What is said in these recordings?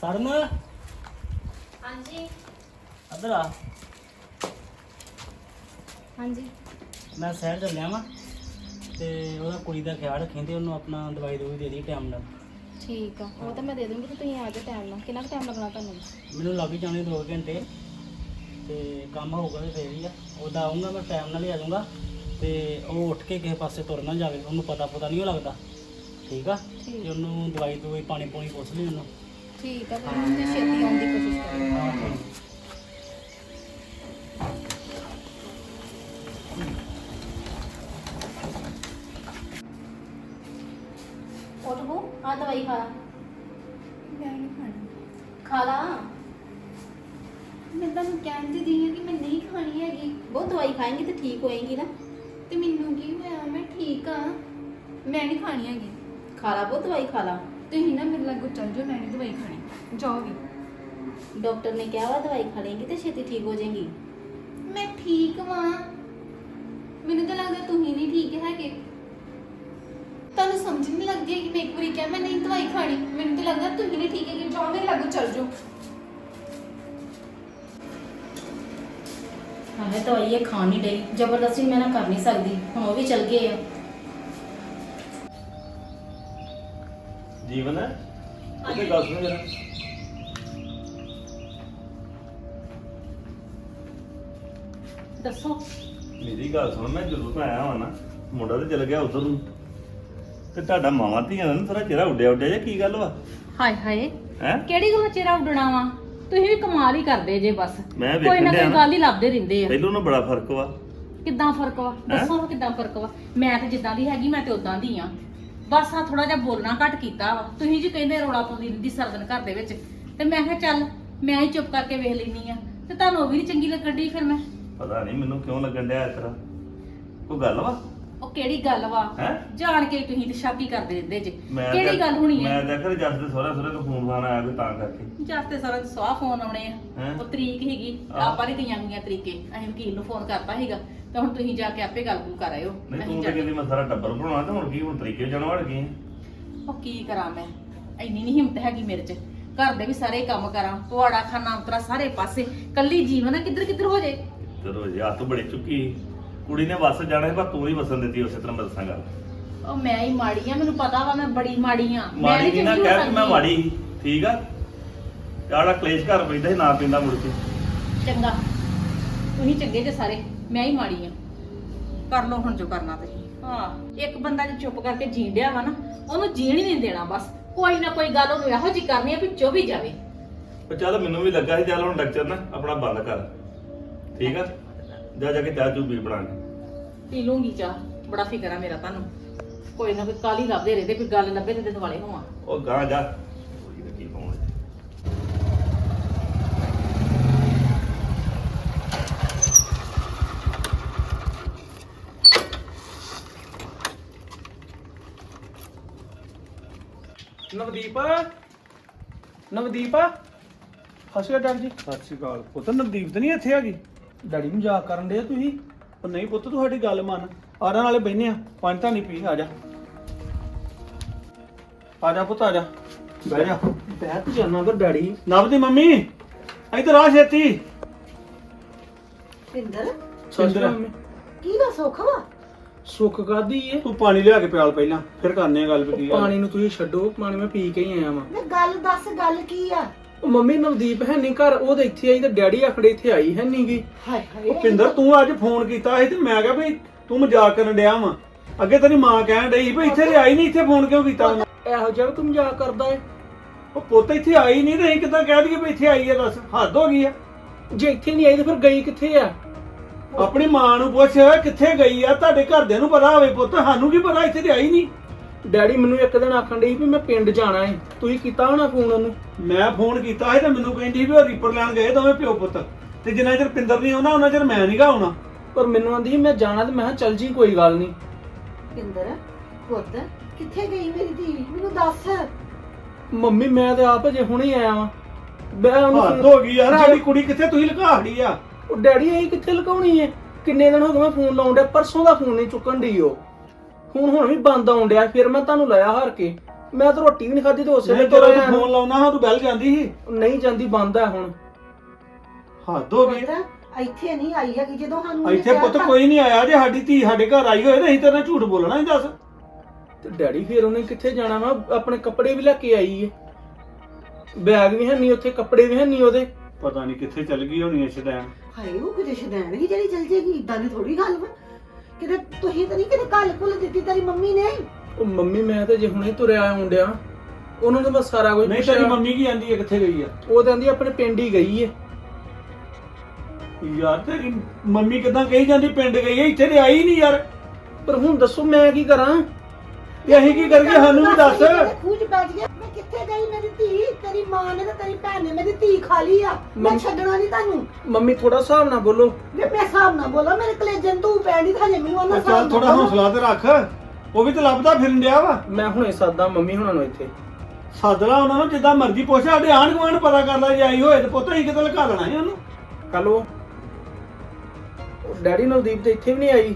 ਸਰਨ? ਹਾਂਜੀ। ਇੱਧਰ ਆ। ਹਾਂਜੀ। ਮੈਂ ਸ਼ਹਿਰ ਚੱਲਿਆ ਵਾਂ ਤੇ ਉਹਦਾ ਕੁੜੀ ਦਾ ਖਿਆਲ ਰੱਖੀ ਤੇ ਉਹਨੂੰ ਆਪਣਾ ਦਵਾਈ ਦਵਾਈ ਦੇ ਦੀ ਟਾਈਮ ਨਾਲ। ਠੀਕ ਆ ਉਹ ਤਾਂ ਮੈਂ ਦੇ ਦੂੰਗੀ ਤੇ ਤੁਸੀਂ ਆ ਜਾਓ ਟਾਈਮ ਨਾਲ। ਕਿੰਨਾ ਕੁ ਟਾਈਮ ਲੱਗਣਾ ਤੁਹਾਨੂੰ? ਮੈਨੂੰ ਲੱਗ ਹੀ ਜਾਣੇ 2 ਘੰਟੇ ਤੇ ਕੰਮ ਹੋਊਗਾ ਤੇ ਫੇਰ ਹੀ ਆ। ਉਹਦਾ ਆਉਂਗਾ ਮੈਂ ਟਾਈਮ ਨਾਲ ਹੀ ਆ ਜਾਊਂਗਾ ਤੇ ਉਹ ਉੱਠ ਕੇ ਕਿਸੇ ਪਾਸੇ ਤੁਰ ਨਾ ਜਾਵੇ ਉਹਨੂੰ ਪਤਾ ਪਤਾ ਨਹੀਂ ਲੱਗਦਾ। ਠੀਕ ਆ। ਤੇ ਉਹਨੂੰ ਦਵਾਈ ਦਵਾਈ ਪਾਣੀ ਪੂਣੀ ਪੁੱਛ ਲਈ ਉਹਨੂੰ। ਠੀਕ ਆ ਫਿਰ ਤੁਸੀਂ ਛੇਤੀ ਆਉਣ ਦੀ ਕੋਸ਼ਿਸ਼ ਕਰੋ ਖਾ ਲਾ ਬਹੁਤ ਦਵਾਈ ਖਾ ਲਾ। ਤੁਸੀਂ ਨਾ ਮੇਰੇ ਲਾਗੋਂ ਚੱਲ ਜਾਓ ਮੈਂ ਨਹੀਂ ਦਵਾਈ ਖਾਣੀ। ਜਾਓ ਵੀ। ਡਾਕਟਰ ਨੇ ਕਿਹਾ ਵਾ ਦਵਾਈ ਖਾ ਲੇਂਗੀ ਤੇ ਛੇਤੀ ਠੀਕ ਹੋ ਜਾਏਗੀ। ਮੈਂ ਠੀਕ ਵਾਂ। ਮੈਨੂੰ ਤਾਂ ਲੱਗਦਾ ਤੁਸੀਂ ਨਹੀਂ ਠੀਕ ਹੈਗੇ। ਤੁਹਾਨੂੰ ਸਮਝ ਨਹੀਂ ਲੱਗਦੀ ਹੈ ਕਿ ਮੈਂ ਇੱਕ ਵਾਰੀ ਕਿਹਾ ਮੈਂ ਨਹੀਂ ਦਵਾਈ ਖਾਣੀ। ਮੈਨੂੰ ਤਾਂ ਲੱਗਦਾ ਤੁਸੀਂ ਨਹੀਂ ਠੀਕ ਹੈਗੇ ਜਾਓ ਮੇਰੇ ਲਾਗੋਂ ਚੱਲ ਜਾਓ। ਹਾਂ ਦਵਾਈ ਇਹ ਖਾਣ ਨਹੀਂ ਡਈ ਜ਼ਬਰਦਸਤੀ ਮੈਂ ਨਾ ਕਰ ਨਹੀਂ ਸਕਦੀ ਹੁਣ ਉਹ ਵੀ ਚਲ ਗਏ ਆ। ਜੀਵਨ ਹੈ? ਉਹਦੇ ਗੱਲ ਸੁਣ ਜਰਾ। ਦੱਸੋ। ਮੇਰੀ ਗੱਲ ਸੁਣ ਮੈਂ ਜਦੋਂ ਤੋਂ ਆਇਆ ਹਾਂ ਨਾ ਮੁੰਡਾ ਤੇ ਚਲ ਗਿਆ ਉਧਰ ਨੂੰ। ਤੇ ਤੁਹਾਡਾ ਮਾਵਾਂ ਧੀਆਂ ਦਾ ਥੋੜਾ ਚਿਹਰਾ ਉੱਡਿਆ ਉੱਡਿਆ ਜਿਹਾ ਕੀ ਗੱਲ ਵਾ? ਹਾਏ ਹਾਏ ਹੈ? ਕਿਹੜੀ ਗੱਲ ਚਿਹਰਾ ਉੱਡਣਾ ਵਾ? ਤੁਸੀਂ ਵੀ ਕਮਾਲ ਹੀ ਕਰਦੇ ਜੇ ਬਸ। ਮੈਂ ਕੋਈ ਨਾ ਡਿਆ ਕੋਈ ਨਾ। ਗੱਲ ਹੀ ਲੱਭਦੇ ਰਹਿੰਦੇ ਆ। ਪਹਿਲੋਂ ਨਾ ਬੜਾ ਫ਼ਰਕ ਵਾ। ਕਿੱਦਾਂ ਫ਼ਰਕ ਵਾ? ਦੱਸੋ ਕਿੱਦਾਂ ਫ਼ਰਕ ਵਾ? ਮੈਂ ਤੇ ਜਿੱਦਾਂ ਦੀ ਹੈਗੀ ਮੈਂ ਤੇ ਉਦਾਂ ਦੀ ਆ। ਬਸ ਆ ਥੋੜਾ ਜਿਹਾ ਬੋਲਣਾ ਘੱਟ ਕੀਤਾ ਵਾ। ਤੁਸੀਂ ਜੀ ਕਹਿੰਦੇ ਰੌਲਾ ਪਾਉਂਦੀ ਰਹਿੰਦੀ ਸਰਦਨ ਘਰ ਦੇ ਵਿੱਚ। ਤੇ ਮੈਂ ਕਿਹਾ ਚੱਲ, ਮੈਂ ਹੀ ਚੁੱਪ ਕਰਕੇ ਵੇਖ ਲੈਣੀ ਆ। ਤੇ ਤੁਹਾਨੂੰ ਉਹ ਵੀ ਨੀ ਚੰਗੀ ਲੱਗਣ ਡਈ ਫਿਰ ਮੈਂ? ਪਤਾ ਨਹੀਂ ਮੈਨੂੰ ਕਿਉਂ ਲੱਗਣ ਡਿਆ ਇਸ ਤਰ੍ਹਾਂ। ਕੋਈ ਗੱਲ ਵਾ? ਉਹ ਕਿਹੜੀ ਗੱਲ ਵਾ? ਹੈ? ਜਾਣ ਕੇ ਤੁਸੀਂ ਤੇ ਸ਼ਾਕੀ ਕਰਦੇ ਰਹਿੰਦੇ ਜੇ। ਮੈਂ ਕਿਹੜੀ ਤਾਂ- ਗੱਲ ਹੋਣੀ ਮੈਂ ਹੈ ਤਾਂ ਕਰ ਜੱਸ ਦੇ ਸਹੁਰੇ ਸਹੁਰੇ ਤੋਂ ਫੋਨ ਫਾਨ ਆਇਆ ਵੀ ਤਾਂ ਕਰਕੇ। ਜਾਸਤੇ ਸਾਰਾ ਸਵਾਹ ਫੋਨ ਆਉਣੇ ਆ। ਹੈਂ? ਉਹ ਤਰੀਕ ਹੈਗੀ ਆਹ। ਆਪਾਂ ਨੇ ਕਈਆਂ ਗਈਆਂ ਤਰੀਕੇ ਅਸੀਂ ਵਕੀਲ ਨੂੰ ਫੋਨ ਕਰਤਾ ਸੀਗਾ। ਤੇ ਹੁਣ ਤੁਸੀਂ ਜਾ ਕੇ ਆਪੇ ਗੱਲ ਗੁੱਲ ਕਰ ਆਇਓ। ਨਹੀਂ ਅਸੀਂ ਤੂੰ ਜਾ ਤੇ ਕੇ- ਕਹਿੰਦੀ ਮੈਂ ਸਾਰਾ ਟੱਬਰ ਬਣਾਉਣਾ ਤੇ ਹੁਣ ਕੀ ਹੁਣ ਤਰੀਕੇ ਜਾਣ ਵੜ ਗਈ ਉਹ ਕੀ ਕਰਾਂ ਮੈਂ? ਇੰਨੀ ਨਹੀਂ ਹਿੰਮਤ ਹੈਗੀ ਮੇਰੇ 'ਚ। ਘਰ ਦੇ ਵੀ ਸਾਰੇ ਕੰਮ ਕਰਾਂ ਪੁਆੜਾ ਖਾਨਾ ਉਤਰਾ ਸਾਰੇ ਪਾਸੇ। ਕੱਲੀ ਜੀਵਨ ਆ ਕਿੱਧਰ ਕਿੱਧਰ ਹੋ ਜੇ? ਚਲੋ ਜੀ? ਹੱਥ ਬੜੀ ਚੁੱਕੀ। ਕੁੜੀ ਨੇ ਵਸ ਜਾਣਾ ਸੀ, ਪਰ ਤੂੰ ਹੀ ਵਸਣ ਦਿੱਤੀ ਉਸੇ ਤਰ੍ਹਾਂ ਮੈਂ ਦੱਸਾਂ ਗੱਲ। ਉਹ ਮੈਂ ਹੀ ਮਾੜੀ ਆ ਮੈਨੂੰ ਪਤਾ ਵਾ ਮੈਂ ਬੜੀ ਮਾੜੀ ਆ। ਮੈਂ ਮਾੜੀ ਨਹੀਂ ਨਾ ਚੰਗੀ ਹੋ ਕਹਿ ਕਿ ਮੈਂ ਸਕਦੀ। ਮਾੜੀ ਸੀ, ਠੀਕ ਆ? ਆੜਾ ਕਲੇਸ਼ ਘਰ ਪੈਂਦਾ ਸੀ ਨਾ ਪੈਂਦਾ ਮੁੜ ਕੇ। ਚੰਗਾ ਤੁਸੀਂ ਚੰਗੇ ਜੇ ਸਾਰੇ ਮੈਂ ਹੀ ਮਾੜੀ ਆ। ਕਰ ਲਓ ਹੁਣ ਜੋ ਕਰਨਾ ਤੁਸੀਂ ਹਾਂ ਇੱਕ ਬੰਦਾ ਜੇ ਚੁੱਪ ਕਰਕੇ ਜੀਣ ਡਿਆ ਵਾ ਨਾ ਉਹਨੂੰ ਜੀਣ ਹੀ ਨਹੀਂ ਦੇਣਾ ਬਸ। ਕੋਈ ਨਾ ਕੋਈ ਗੱਲ ਉਹਨੂੰ ਇਹੋ ਜੀ ਕਰਨੀ ਆ ਵੀ ਚੁੱਭ ਹੀ ਜਾਵੇ। ਪਰ ਚੱਲ ਮੈਨੂੰ ਵੀ ਲੱਗਾ ਸੀ ਚੱਲ ਹੁਣ ਲੈਕਚਰ ਨਾ ਆਪਣਾ ਬੰਦ ਕਰ। ਠੀਕ ਆ? ਜਾ ਜਾ ਕੇ ਚਾਹ ਚੂ ਪੀ ਬਣਾ ਕੇ। ਪੀ ਲੂੰਗੀ ਚਾਹ। ਬੜਾ ਫਿਕਰ ਆ ਮੇਰਾ ਤੁਹਾਨੂੰ। ਕੋਈ ਨਾ ਕੋਈ ਕਾਲੀ ਲੱਭਦੇ ਰਹਿੰਦੇ ਕੋਈ ਗੱਲ ਲੱਭੇ ਤੇ ਦਿਵਾਲੇ ਹੋਵਾਂ। ਉਹ ਗਾਂ ਜਾ। ਕੁੜੀ ਨੇ ਕੀ ਪਾਉਣਾ ਨਵਦੀਪ। ਨਵਦੀਪ। ਹਸਿਆ ਡਾਕਟਰ ਜੀ। ਸਤਿ ਸ਼੍ਰੀ ਅਕਾਲ। ਪੁੱਤ ਨਵਦੀਪ ਤਾਂ ਨਹੀਂ ਇੱਥੇ ਹੈਗੀ? ਡੈਡੀ ਮਜ਼ਾਕ ਕਰਨ ਦੇ ਤੁਸੀਂ? ਉਹ ਨਹੀਂ ਪੁੱਤ ਤੁਹਾਡੀ ਗੱਲ ਮੰਨ। ਆਰਾਂ ਨਾਲੇ ਬਹਿਨੇ ਆ। ਪਾਣੀ ਤਾਂ ਨਹੀਂ ਪੀ ਆ ਜਾ। ਆ ਜਾ ਪੁੱਤ ਆ ਜਾ। ਬਹਿ ਜਾ। ਬਹਿ ਤੂੰ ਜਾਨਾ ਪਰ ਡੈਡੀ। ਨਵ ਦੀ ਮੰਮੀ ਇੱਧਰ ਆ ਛੇਤੀ। ਪਿੰਦਰ ਸੁੰਦਰ ਕੀ ਦਾ ਸੁੱਖ ਵਾ? ਸੁੱਖ ਕਾਦੀ ਏ? ਤੂੰ ਪਾਣੀ ਲਿਆ ਕੇ ਪਿਆਲ ਪਹਿਲਾਂ ਫਿਰ ਕਰਨੇ ਆ ਗੱਲ ਵੀ ਕੀ ਪਾਣੀ ਨੂੰ ਤੁਸੀਂ ਛੱਡੋ ਪਾਣੀ ਮੈਂ ਪੀ ਕੇ ਹੀ ਆਇਆ ਵਾਂ। ਮੈਂ ਗੱਲ ਦੱਸ ਗੱਲ ਕੀ ਆ? ਉਹ ਮੰਮੀ ਨਵਦੀਪ ਹੈ ਨਹੀਂ ਘਰ ਉਹ ਤਾਂ ਇੱਥੇ ਆਈ ਤੇ ਡੈਡੀ ਆਖੜੇ ਇੱਥੇ ਆਈ ਹੈ ਨੀ ਗੀ। ਹਾਏ ਹਾਏ ਉਹ ਪਿੰਦਰ ਤੂੰ ਅੱਜ ਫੋਨ ਕੀਤਾ ਸੀ ਤੇ ਮੈਂ ਕਿਹਾ ਵੀ ਤੂੰ ਮਜ਼ਾਕ ਕਰਨ ਡਿਆ ਵਾਂ। ਅੱਗੇ ਤੇਰੀ ਮਾਂ ਕਹਿਣ ਡਈ ਸੀ ਵੀ ਇੱਥੇ ਤੇ ਆਈ ਨਹੀਂ ਇੱਥੇ ਫੋਨ ਕਿਉਂ ਕੀਤਾ ਉਹਨੇ? ਇਹੋ ਜਿਹਾ ਤੂੰ ਮਜ਼ਾਕ ਕਰਦਾ ਏ। ਉਹ ਪੁੱਤ ਇੱਥੇ ਆਈ ਨਹੀਂ ਤੇ ਅਸੀਂ ਕਿੱਦਾਂ ਕਹਿ ਦਈਏ ਵੀ ਇੱਥੇ ਆਈ ਹੈ ਦੱਸ ਹੱਦ ਹੋ ਗਈ ਆ। ਜੇ ਇੱਥੇ ਨਹੀਂ ਆਈ ਤੇ ਫਿਰ ਗਈ ਕਿੱਥੇ ਆ? ਆਪਣੀ ਮਾਂ ਨੂੰ ਪੁੱਛ ਕਿੱਥੇ ਗਈ ਆ? ਤੁਹਾਡੇ ਘਰਦਿਆਂ ਨੂੰ ਪਤਾ ਹੋਵੇ ਪੁੱਤ ਸਾਨੂੰ ਕੀ ਪਤਾ ਇੱਥੇ ਤੇ ਆਈ ਨਹੀਂ ਡੈਡੀ ਮੈਨੂੰ ਇੱਕ ਦਿਨ ਆਖਣ ਡਈ ਵੀ ਮੈਂ ਪਿੰਡ ਜਾਣਾ ਏ। ਤੁਸੀਂ ਕੀਤਾ ਹੋਣਾ ਫੋਨ ਉਹਨੂੰ? ਮੈਂ ਫੋਨ ਕੀਤਾ ਸੀ ਤੇ ਮੈਨੂੰ ਕਹਿੰਦੀ ਵੀ ਉਹ ਰੀਪਰ ਲੈਣ ਗਏ ਦੋਵੇਂ ਪਿਓ ਪੁੱਤ। ਤੇ ਜਿੰਨਾ ਚਿਰ ਪਿੰਦਰ ਨਹੀਂ ਆਉਣਾ ਉਹਨਾਂ ਚਿਰ ਮੈਂ ਨਹੀਂਗਾ ਆਉਣਾ। ਪਰ ਮੈਨੂੰ ਆਂਦੀ ਮੈਂ ਜਾਣਾ ਤੇ ਮੈਂ ਕਿਹਾ ਚੱਲ ਜੀ ਕੋਈ ਗੱਲ ਨਹੀਂ। ਪਿੰਦਰ ਪੁੱਤ ਕਿੱਥੇ ਗਈ ਮੇਰੀ ਧੀ? ਮੈਨੂੰ ਦੱਸ। ਮੰਮੀ ਮੈਂ ਤੇ ਆਪ ਅਜੇ ਹੁਣੇ ਆਇਆ ਵਾਂ। ਮੈਂ ਉਹਨੂੰ ਹੱਦ ਹੋ ਗਈ ਯਾਰ ਸਾਡੀ ਕੁੜੀ ਕਿੱਥੇ ਤੁਸੀਂ ਲੁਕਾਹੜੀ ਆ? ਉਹ ਡੈਡੀ ਇਹ ਕਿੱਥੇ ਲੁਕਾਉਣੀ ਏ? ਕਿੰਨੇ ਦਿਨ ਹੋ ਗਏ ਮੈਂ ਫੋਨ ਲਾਉਣ ਡਿਆ ਪਰਸੋਂ ਦਾ ਫੋਨ ਨਹੀਂ ਚੁੱਕਣ ਡਈ ਉਹ। ਹੁਣ ਹੁਣ ਵੀ ਬੰਦ ਆਉਣ ਡਿਆ ਫਿਰ ਮੈਂ ਤੁਹਾਨੂੰ ਲਾਇਆ ਹਾਰ ਕੇ। ਮੈਂ ਤਾਂ ਰੋਟੀ ਵੀ ਨਹੀਂ ਖਾਧੀ ਤੇ ਉਸੇ ਵੇਲੇ ਤੁਰ ਆਇਆ। ਫੋਨ ਲਾਉਣਾ ਹਾਂ ਤੂੰ ਬੈਲ ਜਾਂਦੀ ਸੀ? ਨਹੀਂ ਜਾਂਦੀ ਬੰਦ ਆ ਹੁਣ। ਹੱਦ ਹੋ ਗਈ। ਪੁੱਤ ਇੱਥੇ ਨਹੀਂ ਆਈ ਹੈਗੀ ਜਦੋਂ ਸਾਨੂੰ ਇੱਥੇ ਪੁੱਤ ਕੋਈ ਨਹੀਂ ਆਇਆ ਜੇ ਸਾਡੀ ਧੀ ਸਾਡੇ ਘਰ ਆਈ ਹੋਏ ਤਾਂ ਅਸੀਂ ਤੇਰੇ ਨਾਲ ਝੂਠ ਬੋਲਣਾ ਹੀ ਦੱਸ। ਤੇ ਡੈਡੀ ਫਿਰ ਉਹਨੇ ਕਿੱਥੇ ਜਾਣਾ ਵਾ? ਆਪਣੇ ਕੱਪੜੇ ਵੀ ਲੈ ਕੇ ਆਈ ਏ। ਬੈਗ ਵੀ ਹੈ ਨਹੀਂ ਉੱਥੇ ਕੱਪੜੇ ਵੀ ਹੈ ਨਹੀਂ ਉਹਦੇ। ਪਤਾ ਨਹੀਂ ਕਿੱਥੇ ਚੱਲ ਗਈ ਹੋਣੀ ਐ ਸ਼ਦੈਨ ਹਾਏ ਉਹ ਕਿਤੇ ਸ਼ਦੈਣ ਹੀ ਜਿਹੜੀ ਚਲ ਜੇਗੀ ਇਦਾਂ ਦੀ ਥੋੜੀ ਗੱਲ ਵਾ। ਕਿਤੇ ਤੁਸੀਂ ਤਾਂ ਨਹੀਂ ਕਿਤੇ ਕੱਲ ਕੁਲ ਦਿੱਤੀ ਤੇਰੀ ਮੰਮੀ ਨੇ? ਉਹ ਮੰਮੀ ਮੈਂ ਤੇ ਜੇ ਹੁਣੇ ਤੁਰਿਆ ਆਉਣ ਡਿਆ ਉਹਨਾਂ ਨੂੰ ਬਸ ਸਾਰਾ ਕੁਝ ਨਹੀਂ ਤੇਰੀ ਪੁੱਛਿਆ। ਮੰਮੀ ਕੀ ਆਂਦੀ ਹੈ ਕਿੱਥੇ ਗਈ ਆ ਉਹ ਕਹਿੰਦੀ ਆਪਣੇ ਪਿੰਡ ਹੀ ਗਈ ਏ ਯਾਰ ਤੇਰੀ ਮੰਮੀ ਕਿਦਾਂ ਕਹੀ ਜਾਂਦੀ ਪਿੰਡ ਗਈ ਹੈ ਇੱਥੇ ਤੇ ਆਈ ਨਹੀਂ ਯਾਰ। ਪਰ ਹੁਣ ਦੱਸੋ ਮੈਂ ਕੀ ਕਰਾਂ? ਤੇ ਅਸੀਂ ਕੀ ਕਰੀਏ? ਸਾਨੂੰ ਵੀ ਦੱਸ। ਖੂਜ ਬੈਠ ਗਿਆ ਕਿੱਥੇ ਗਈ ਮੇਰੀ ਧੀ? ਤੇਰੀ ਮਾਂ ਨੇ ਤੇ ਤੇਰੀ ਭੈਣ ਨੇ ਮੇਰੀ ਧੀ ਖਾ ਲਈ ਆ। ਮੈਂ ਮੰਮ- ਛੱਡਣਾ ਨਹੀਂ ਤੁਹਾਨੂੰ। ਮੰਮੀ ਥੋੜਾ ਹਿਸਾਬ ਨਾਲ ਬੋਲੋ। ਵੇ ਮੈਂ ਹਿਸਾਬ ਨਾਲ ਬੋਲਾ ਮੇਰੇ ਕਲੇਜੇ ਨੂੰ ਤੂੰ ਪੈਣੀ ਤਾਂ ਹਜੇ ਮੈਨੂੰ ਉਹਨਾਂ ਚੱਲ ਥੋੜਾ ਹੌਸਲਾ ਤੇ ਰੱਖ। ਉਹ ਵੀ ਤੇ ਲੱਭਦਾ ਫਿਰਨ ਡਿਆ ਵਾ। ਮੈਂ ਹੁਣੇ ਸਾਦਾ ਮੰਮੀ ਹੁਣਾਂ ਨੂੰ ਇੱਥੇ। ਸੱਦ ਲਾ ਉਹਨਾਂ ਨੂੰ ਜਿੱਦਾਂ ਮਰਜ਼ੀ ਪੁੱਛ ਸਾਡੇ ਆਂਢ ਗੁਆਂਢ ਪਤਾ ਕਰ ਲੈ ਜੇ ਆਈ ਹੋਏ ਤੇ ਪੁੱਤ ਅਸੀਂ ਕਿਤੇ ਲਗਾ ਲੈਣਾ ਸੀ ਉਹਨੂੰ? ਕੱਲ ਉਹ ਉਹ ਡੈਡੀ ਨਵਦੀਪ ਤੇ ਇੱਥੇ ਵੀ ਨਹੀਂ ਆਈ।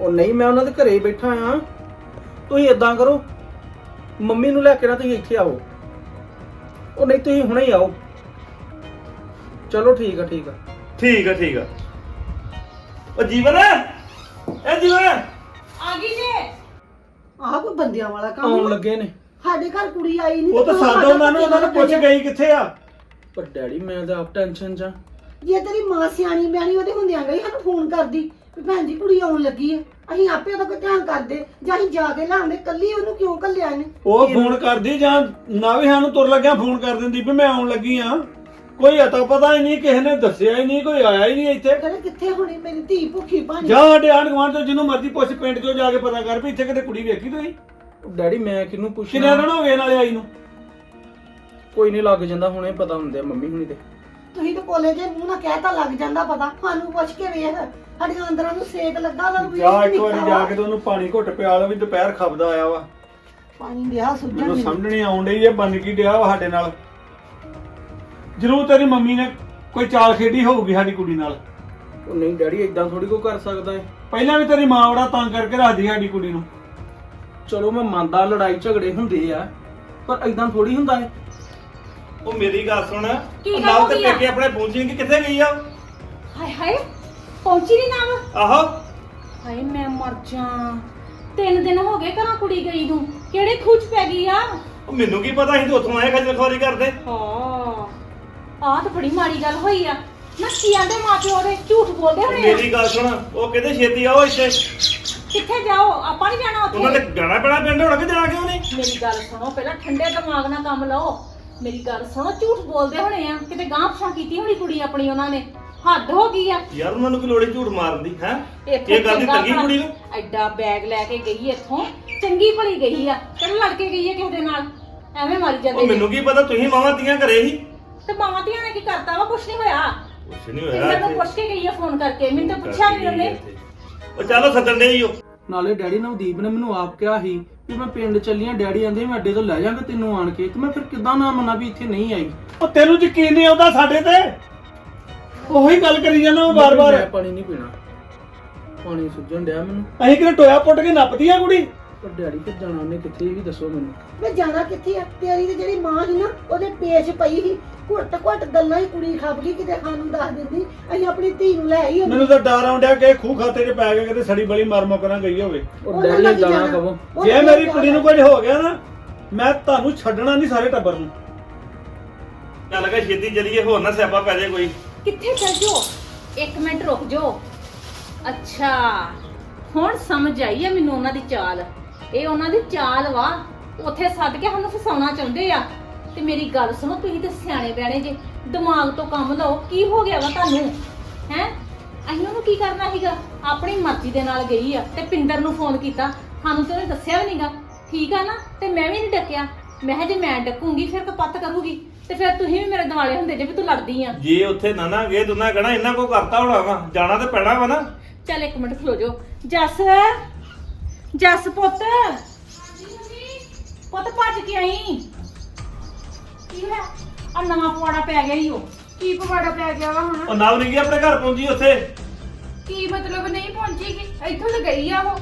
ਉਹ ਨਹੀਂ ਮੈਂ ਉਹਨਾਂ ਦੇ ਘਰੇ ਹੀ ਬੈਠਾ ਆ। ਤੁਸੀਂ ਇਦਾਂ ਕਰੋ ਮੰਮੀ ਨੂੰ ਲੈ ਕੇ ਨਾ ਤੁਸੀਂ ਇੱਥੇ ਆਓ। ਉਹ ਨਹੀਂ ਤੁਸੀਂ ਹੁਣੇ ਹੀ ਆਓ। ਚਲੋ ਠੀਕ ਆ ਠੀਕ ਆ। ਠੀਕ ਆ ਠੀਕ ਆ। ਉਹ ਜੀਵਨ ਇਹ ਜੀਵਨ। ਆ ਗਈ ਜੇ। ਆਹ ਕੋਈ ਬੰਦਿਆਂ ਵਾਲਾ ਕੰਮ ਆਉਣ ਵਾ। ਲੱਗੇ ਨੇ। ਸਾਡੇ ਘਰ ਕੁੜੀ ਆਈ ਨਹੀਂ ਉਹ ਤਾਂ ਸੱਦ ਉਹਨਾਂ ਨੂੰ ਉਹਨਾਂ ਨੂੰ ਪੁੱਛ ਗਈ ਕਿੱਥੇ ਆ? ਪਰ ਡੈਡੀ ਮੈਂ ਤਾਂ ਆਪ ਟੈਨਸ਼ਨ ਚ ਆ। ਜੇ ਤੇਰੀ ਮਾਂ ਸਿਆਣੀ ਬਿਆਣੀ ਉਹਦੇ ਹੁੰਦਿਆਂ ਗਈ ਸਾਨੂੰ ਫੋਨ ਕਰਦੀ। ਵੀ ਭੈਣ ਜੀ ਕੁੜੀ ਆਉਣ ਲੱਗੀ ਹੈ ਅਸੀਂ ਆਪੇ ਉਹਦਾ ਕੋਈ ਧਿਆਨ ਕਰਦੇ ਜਾਂ ਅਸੀਂ ਜਾ ਕੇ ਲਾਉਂਦੇ ਕੱਲੀ ਉਹਨੂੰ ਕਿਉਂ ਕੱਲਿਆ ਨੇ ਉਹ ਫੋਨ ਕਰਦੀ ਜਾਂ ਨਾ ਵੀ ਸਾਨੂੰ ਤੁਰ ਲੱਗਿਆ ਫੋਨ ਕਰ ਦਿੰਦੀ ਵੀ ਮੈਂ ਆਉਣ ਲੱਗੀ ਆ। ਕੋਈ ਅਤਾ ਪਤਾ ਹੀ ਨਹੀਂ ਕਿਸੇ ਨੇ ਦੱਸਿਆ ਹੀ ਨਹੀਂ ਕੋਈ ਆਇਆ ਹੀ ਨਹੀਂ ਇੱਥੇ। ਕਹਿੰਦੇ ਕਿੱਥੇ ਹੋਣੀ ਮੇਰੀ ਧੀ ਭੁੱਖੀ ਭਾਣੀ। ਜਾਂ ਸਾਡੇ ਆਂਢ ਗੁਆਂਢ ਤੋਂ ਜਿਹਨੂੰ ਮਰਜ਼ੀ ਪੁੱਛ ਪਿੰਡ ਚੋਂ ਜਾ ਕੇ ਪਤਾ ਕਰ ਵੀ ਇੱਥੇ ਕਿਤੇ ਕੁੜੀ ਵੇਖੀ ਤੁਸੀਂ? ਡੈਡੀ ਮੈਂ ਕਿਹਨੂੰ ਕਿੰਨੇ ਪੁੱਛਣਾ ਦਿਨ ਹੋ ਗਏ ਨਾਲੇ ਆਈ ਨੂੰ? ਕੋਈ ਨਹੀਂ ਲੱਗ ਜਾਂਦਾ ਹੁਣੇ ਪਤਾ ਹੁੰਦੇ ਆ ਮੰਮੀ ਹੁਣੀ ਤੇ ਤੁਸੀਂ ਤਾਂ ਬੋਲੇ ਜੇ ਮੂੰਹ ਨਾਲ ਕਹਿਤਾ ਲੱਗ ਜਾਂਦਾ ਪਤਾ। ਸਾਨੂੰ ਪੁੱਛ ਕੇ ਵੇਖ ਸਾਡੀਆਂ ਅੰਦਰਾਂ ਨੂੰ ਸੇਕ ਲੱਗਾ ਉਹਨਾਂ ਨੂੰ ਜਾ ਇੱਕ ਵਾਰੀ ਜਾ ਕੇ ਤੇ ਉਹਨੂੰ ਪਾਣੀ ਘੁੱਟ ਪਿਆ ਲਓ ਵੀ ਦੁਪਹਿਰ ਖਪਦਾ ਆਇਆ ਵਾ। ਪਾਣੀ ਦਿਆ ਸੁੱਜਣ ਮੈਨੂੰ ਨਹੀਂ ਸਮਝ ਨਹੀਂ ਆਉਣ ਡਈ ਇਹ ਬਣ ਕੀ ਡਿਆ ਵਾ ਸਾਡੇ ਨਾਲ? ਜ਼ਰੂਰ ਤੇਰੀ ਮੰਮੀ ਨੇ ਕੋਈ ਚਾਲ ਖੇਡੀ ਹੋਊਗੀ ਸਾਡੀ ਕੁੜੀ ਨਾਲ। ਉਹ ਨਹੀਂ ਡੈਡੀ ਇਦਾਂ ਥੋੜੀ ਕੋ ਕਰ ਸਕਦਾ ਹੈ ਪਹਿਲਾਂ ਵੀ ਤੇਰੀ ਮਾਂ ਬੜਾ ਤੰਗ ਕਰਕੇ ਰੱਖਦੀ ਸਾਡੀ ਕੁੜੀ ਨੂੰ। ਚਲੋ ਮੈਂ ਮੰਨਦਾ ਲੜਾਈ ਝਗੜੇ ਹੁੰਦੇ ਆ ਪਰ ਇਦਾਂ ਥੋੜੀ ਹੁੰਦਾ ਹੈ ਉਹ ਮੇਰੀ ਗੱਲ ਸੁਣ। ਕੀ ਗੱਲ ਨਾਲ ਹੋ ਤੇ ਗਈ ਆ? ਪੇਕੇ ਆਪਣੇ ਪਹੁੰਚੀ ਕਿੱਥੇ ਗਈ ਆ ਹਾਏ ਹਾਏ ਪਹੁੰਚੀ ਨਹੀਂ ਨਾ ਆਹੋ। ਹਾਏ ਮੈਂ ਮਰ ਜਾ ਤਿੰਨ ਦਿਨ ਹੋ ਗਏ ਘਰਾਂ ਕੁੜੀ ਗਈ ਨੂੰ। ਕਿਹੜੇ ਖੂਚ ਪੈ ਗਈ ਆ? ਉਹ ਮੈਨੂੰ ਕੀ ਪਤਾ ਸੀ ਤੂੰ ਉੱਥੋਂ ਆਇਆ ਖੱਜਲ ਖਵਾਰੀ ਕਰਦੇ? ਹਾਂ। ਆਹ ਤਾਂ ਬੜੀ ਮਾੜੀ ਗੱਲ ਹੋਈ ਆ। ਨਾ ਕੀ ਆਂਦੇ ਮਾਪਿਓ ਦੇ? ਝੂਠ ਬੋਲਦੇ ਹੋਣੇ ਆ? ਮੇਰੀ ਗੱਲ ਸੁਣ ਉਹ ਕਹਿੰਦੇ ਛੇਤੀ ਆਓ ਇੱਥੇ। ਕਿੱਥੇ ਜਾਓ? ਆਪਾਂ ਨਹੀਂ ਜਾਣਾ ਉਹਨਾਂ ਉੱਥੇ ਤੇ ਜਾਣਾ ਪੈਣਾ ਪਿੰਡ ਹੁਣ ਕਿ ਜਾਣਾ ਕਿਉਂ ਨਹੀਂ? ਮੇਰੀ ਗੱਲ ਸੁਣੋ ਪਹਿਲਾਂ ਠੰਡੇ ਦਿਮਾਗ ਨਾਲ ਕੰਮ ਲਓ। ਮੇਰੀ ਗੱਲ ਸੁਣੋ ਝੂਠ ਬੋਲਦੇ ਹੋਣੇ ਆ। ਕਿਤੇ ਗਾਂਹ ਪਛਾਂ ਕੀਤੀ ਹੋਣੀ ਕੁੜੀ ਆਪਣੀ ਉਹਨਾਂ ਨੇ? ਹੱਦ ਹੋ ਗਈ ਆ। ਯਾਰ ਉਹਨਾਂ ਨੂੰ ਕੀ ਲੋੜ ਝੂਠ ਮਾਰਨ ਦੀ ਹੈ? ਇੱਥੋਂ ਇਹ ਗੱਲ ਦੀ ਚੰਗਾ ਤੰਗੀ ਭਲਾ ਕੁੜੀ ਨੂੰ? ਐਡਾ ਬੈਗ ਲੈ ਕੇ ਗਈ ਇੱਥੋਂ ਚੰਗੀ ਭਲੀ ਗਈ ਆ। ਕਿਹੜਾ ਲੜ ਕੇ ਗਈ ਆ ਕਿਸੇ ਦੇ ਨਾਲ? ਐਵੇਂ ਮਾਰੀ ਜਾਂਦੇ ਨੇ। ਮੈਨੂੰ ਕੀ ਪਤਾ ਤੁਸੀਂ ਮਾਵਾਂ ਧੀਆਂ ਘਰੇ ਸੀ ਤੇ ਮਾਵਾਂ ਧੀਆਂ ਨੇ ਕੀ ਕਰਤਾ ਵਾ? ਕੁਛ ਨਹੀਂ ਹੋਇਆ। ਕੁਛ ਨਹੀਂ ਇਹਨਾਂ ਹੋਇਆ ਨੂੰ ਇੱਥੇ। ਪੁੱਛ ਕੇ ਗਈ ਆ ਫੋਨ ਕਰਕੇ। ਮੈਨੂੰ ਤਾਂ ਪੁੱਛਿਆ ਵੀ ਉਹਨੇ। ਉਹ ਚੱਲ ਸੱਦਣ ਦੇ ਹੀ ਉਹ ਨਾਲੇ ਡੈਡੀ ਨਵਦੀਪ ਨੇ ਮੈਨੂੰ ਆਪ ਕਿਹਾ ਸੀ ਕਿ ਮੈਂ ਪਿੰਡ ਚੱਲੀ ਆਂ ਡੈਡੀ ਆਂਦੇ ਮੈਂ ਅੱਡੇ ਤੋਂ ਲੈ ਜਾਵਾਂਗਾ ਤੈਨੂੰ ਆਣ ਕੇ। ਤੇ ਮੈਂ ਫਿਰ ਕਿੱਦਾਂ ਨਾ ਮੰਨਾਂ ਵੀ ਇੱਥੇ ਨਹੀਂ ਆਈ। ਉਹ ਤੈਨੂੰ ਯਕੀਨ ਨਹੀਂ ਆਉਂਦਾ ਸਾਡੇ ਤੇ? ਉਹੀ ਗੱਲ ਕਰੀ ਜਾਂਦਾ ਉਹ ਬਾਰ-ਬਾਰ ਮੈਂ ਪਾਣੀ ਨਹੀਂ ਪੀਣਾ। ਪਾਣੀ ਸੁੱਜਣ ਡਿਆ ਮੈਨੂੰ। ਅਸੀਂ ਕਿਤੇ ਟੋਇਆ ਪੁੱਟ ਕੇ ਨੱਪਦੀ ਆ ਕੁੜੀ? ਪਰ ਡੈਡੀ ਫਿਰ ਜਾਣਾ ਉਹਨੇ ਕਿੱਥੇ ਇਹ ਵੀ ਦੱਸੋ ਮੈਨੂੰ। ਮੈਂ ਜਾਣਾ ਕਿੱਥੇ ਆ? ਤੇਰੀ ਤੇ ਜਿਹੜੀ ਮਾਂ ਸੀ ਨਾ ਉਹਦੇ ਪੇਸ਼ ਪਈ ਸੀ। ਘੁੱਟ ਘੁੱਟ ਗੱਲਾਂ ਹੀ ਕੁੜੀ ਖੱਪ ਗਈ ਕਿਤੇ ਸਾਨੂੰ ਦੱਸ ਦਿੰਦੀ। ਅਸੀਂ ਆਪਣੀ ਧੀ ਨੂੰ ਲੈ ਆਈ ਹੁੰਦੀ। ਮੈਨੂੰ ਤਾਂ ਡਰ ਆਉਂਦਿਆ ਕਿ ਖੂਹ ਖਾਤੇ 'ਚ ਪੈ ਕੇ ਕਿਤੇ ਸੜੀ ਬਲੀ ਮਰ ਮੁਕਰਾਂ ਗਈ ਹੋਵੇ। ਉਹ ਡੈਡੀ ਨਾਲ ਕੀ ਜਾਣਾ ਜਾਣਾ? ਕਹੋ। ਜੇ ਮੇਰੀ ਕੁੜੀ ਨੂੰ ਕੁਝ ਹੋ ਗਿਆ ਨਾ ਮੈਂ ਤੁਹਾਨੂੰ ਛੱਡਣਾ ਨਹੀਂ ਸਾਰੇ ਟੱਬਰ ਨੂੰ। ਚੱਲ ਗਾ ਛੇਤੀ ਚਲੀਏ ਹੋਰ ਨਾ ਸਿਆਪਾ ਪੈ ਜਾਏ ਕੋਈ। ਕਿੱਥੇ ਚੱਲ ਜੋ ਇੱਕ ਮਿੰਟ ਰੁਕ ਜੋ ਅੱਛਾ ਹੁਣ ਸਮਝ ਆਈ ਆ ਮੈਨੂੰ ਉਹਨਾਂ ਦੀ ਚਾਲ। ਇਹ ਉਹਨਾਂ ਦੀ ਚਾਲ ਵਾ। ਉੱਥੇ ਸੱਦ ਕੇ ਸਾਨੂੰ ਫਸਾਉਣਾ ਚਾਹੁੰਦੇ ਆ। ਤੇ ਮੇਰੀ ਗੱਲ ਸੁਣੋ ਤੁਸੀਂ ਤੇ ਸਿਆਣੇ ਬਿਆਣੇ ਜੇ। ਦਿਮਾਗ ਤੋਂ ਕੰਮ ਲਓ। ਕੀ ਹੋ ਗਿਆ ਵਾ ਤੁਹਾਨੂੰ? ਹੈ? ਅਸੀਂ ਉਹਨੂੰ ਕੀ ਕਰਨਾ ਸੀਗਾ? ਆਪਣੀ ਮਰਜ਼ੀ ਦੇ ਨਾਲ ਗਈ ਆ ਤੇ ਪਿੰਦਰ ਨੂੰ ਫੋਨ ਕੀਤਾ। ਸਾਨੂੰ ਤੇ ਉਹਨੇ ਦੱਸਿਆ ਵੀ ਨਹੀਂਗਾ। ਠੀਕ ਆ ਨਾ? ਤੇ ਮੈਂ ਵੀ ਨਹੀਂ ਡੱਕਿਆ। ਮੈਂ ਕਿਹਾ ਜੇ ਮੈਂ ਡੱਕੂਗੀ ਫਿਰ ਕਪੱਤ ਕਰੂਗੀ। ਤੇ ਫਿਰ ਤੁਸੀਂ ਵੀ ਮੇਰੇ ਦਿਵਾਲੇ ਹੁੰਦੇ ਜੇ ਵੀ ਤੂੰ ਲੜਦੀ ਆ। ਜੇ ਉੱਥੇ ਨਾ ਨਾ ਗਏ ਤੁਨਾ ਕਹਣਾ ਇਹਨਾਂ ਕੋ ਕਰਤਾ ਹੋਣਾ ਵਾ। ਜਾਣਾ ਤੇ ਪੈਣਾ ਵਾ ਨਾ। ਚੱਲ ਇੱਕ ਮਿੰਟ ਖਲੋ ਜਾਓ। ਜੱਸ! ਜੱਸ ਪੁੱਤ। ਪੁੱਤ ਭੱਜ ਕੇ ਆਈ। ਕੀ ਹੋਇਆ? ਆ ਨਵਾਂ ਪਵਾੜਾ ਪੈ ਗਿਆ ਈ ਉਹ। ਕੀ ਪਵਾੜਾ ਪੈ ਗਿਆ ਵਾ ਹੁਣ? ਉਹ ਨਾਵ ਨਹੀਂ ਗਈ ਆਪਣੇ ਘਰ ਪਹੁੰਚੀ ਉੱਥੇ? ਕੀ ਮਤਲਬ ਨਹੀਂ ਪਹੁੰਚੀ ਕਿ ਇੱਥੋਂ ਤਾਂ ਗਈ ਆ ਉਹ।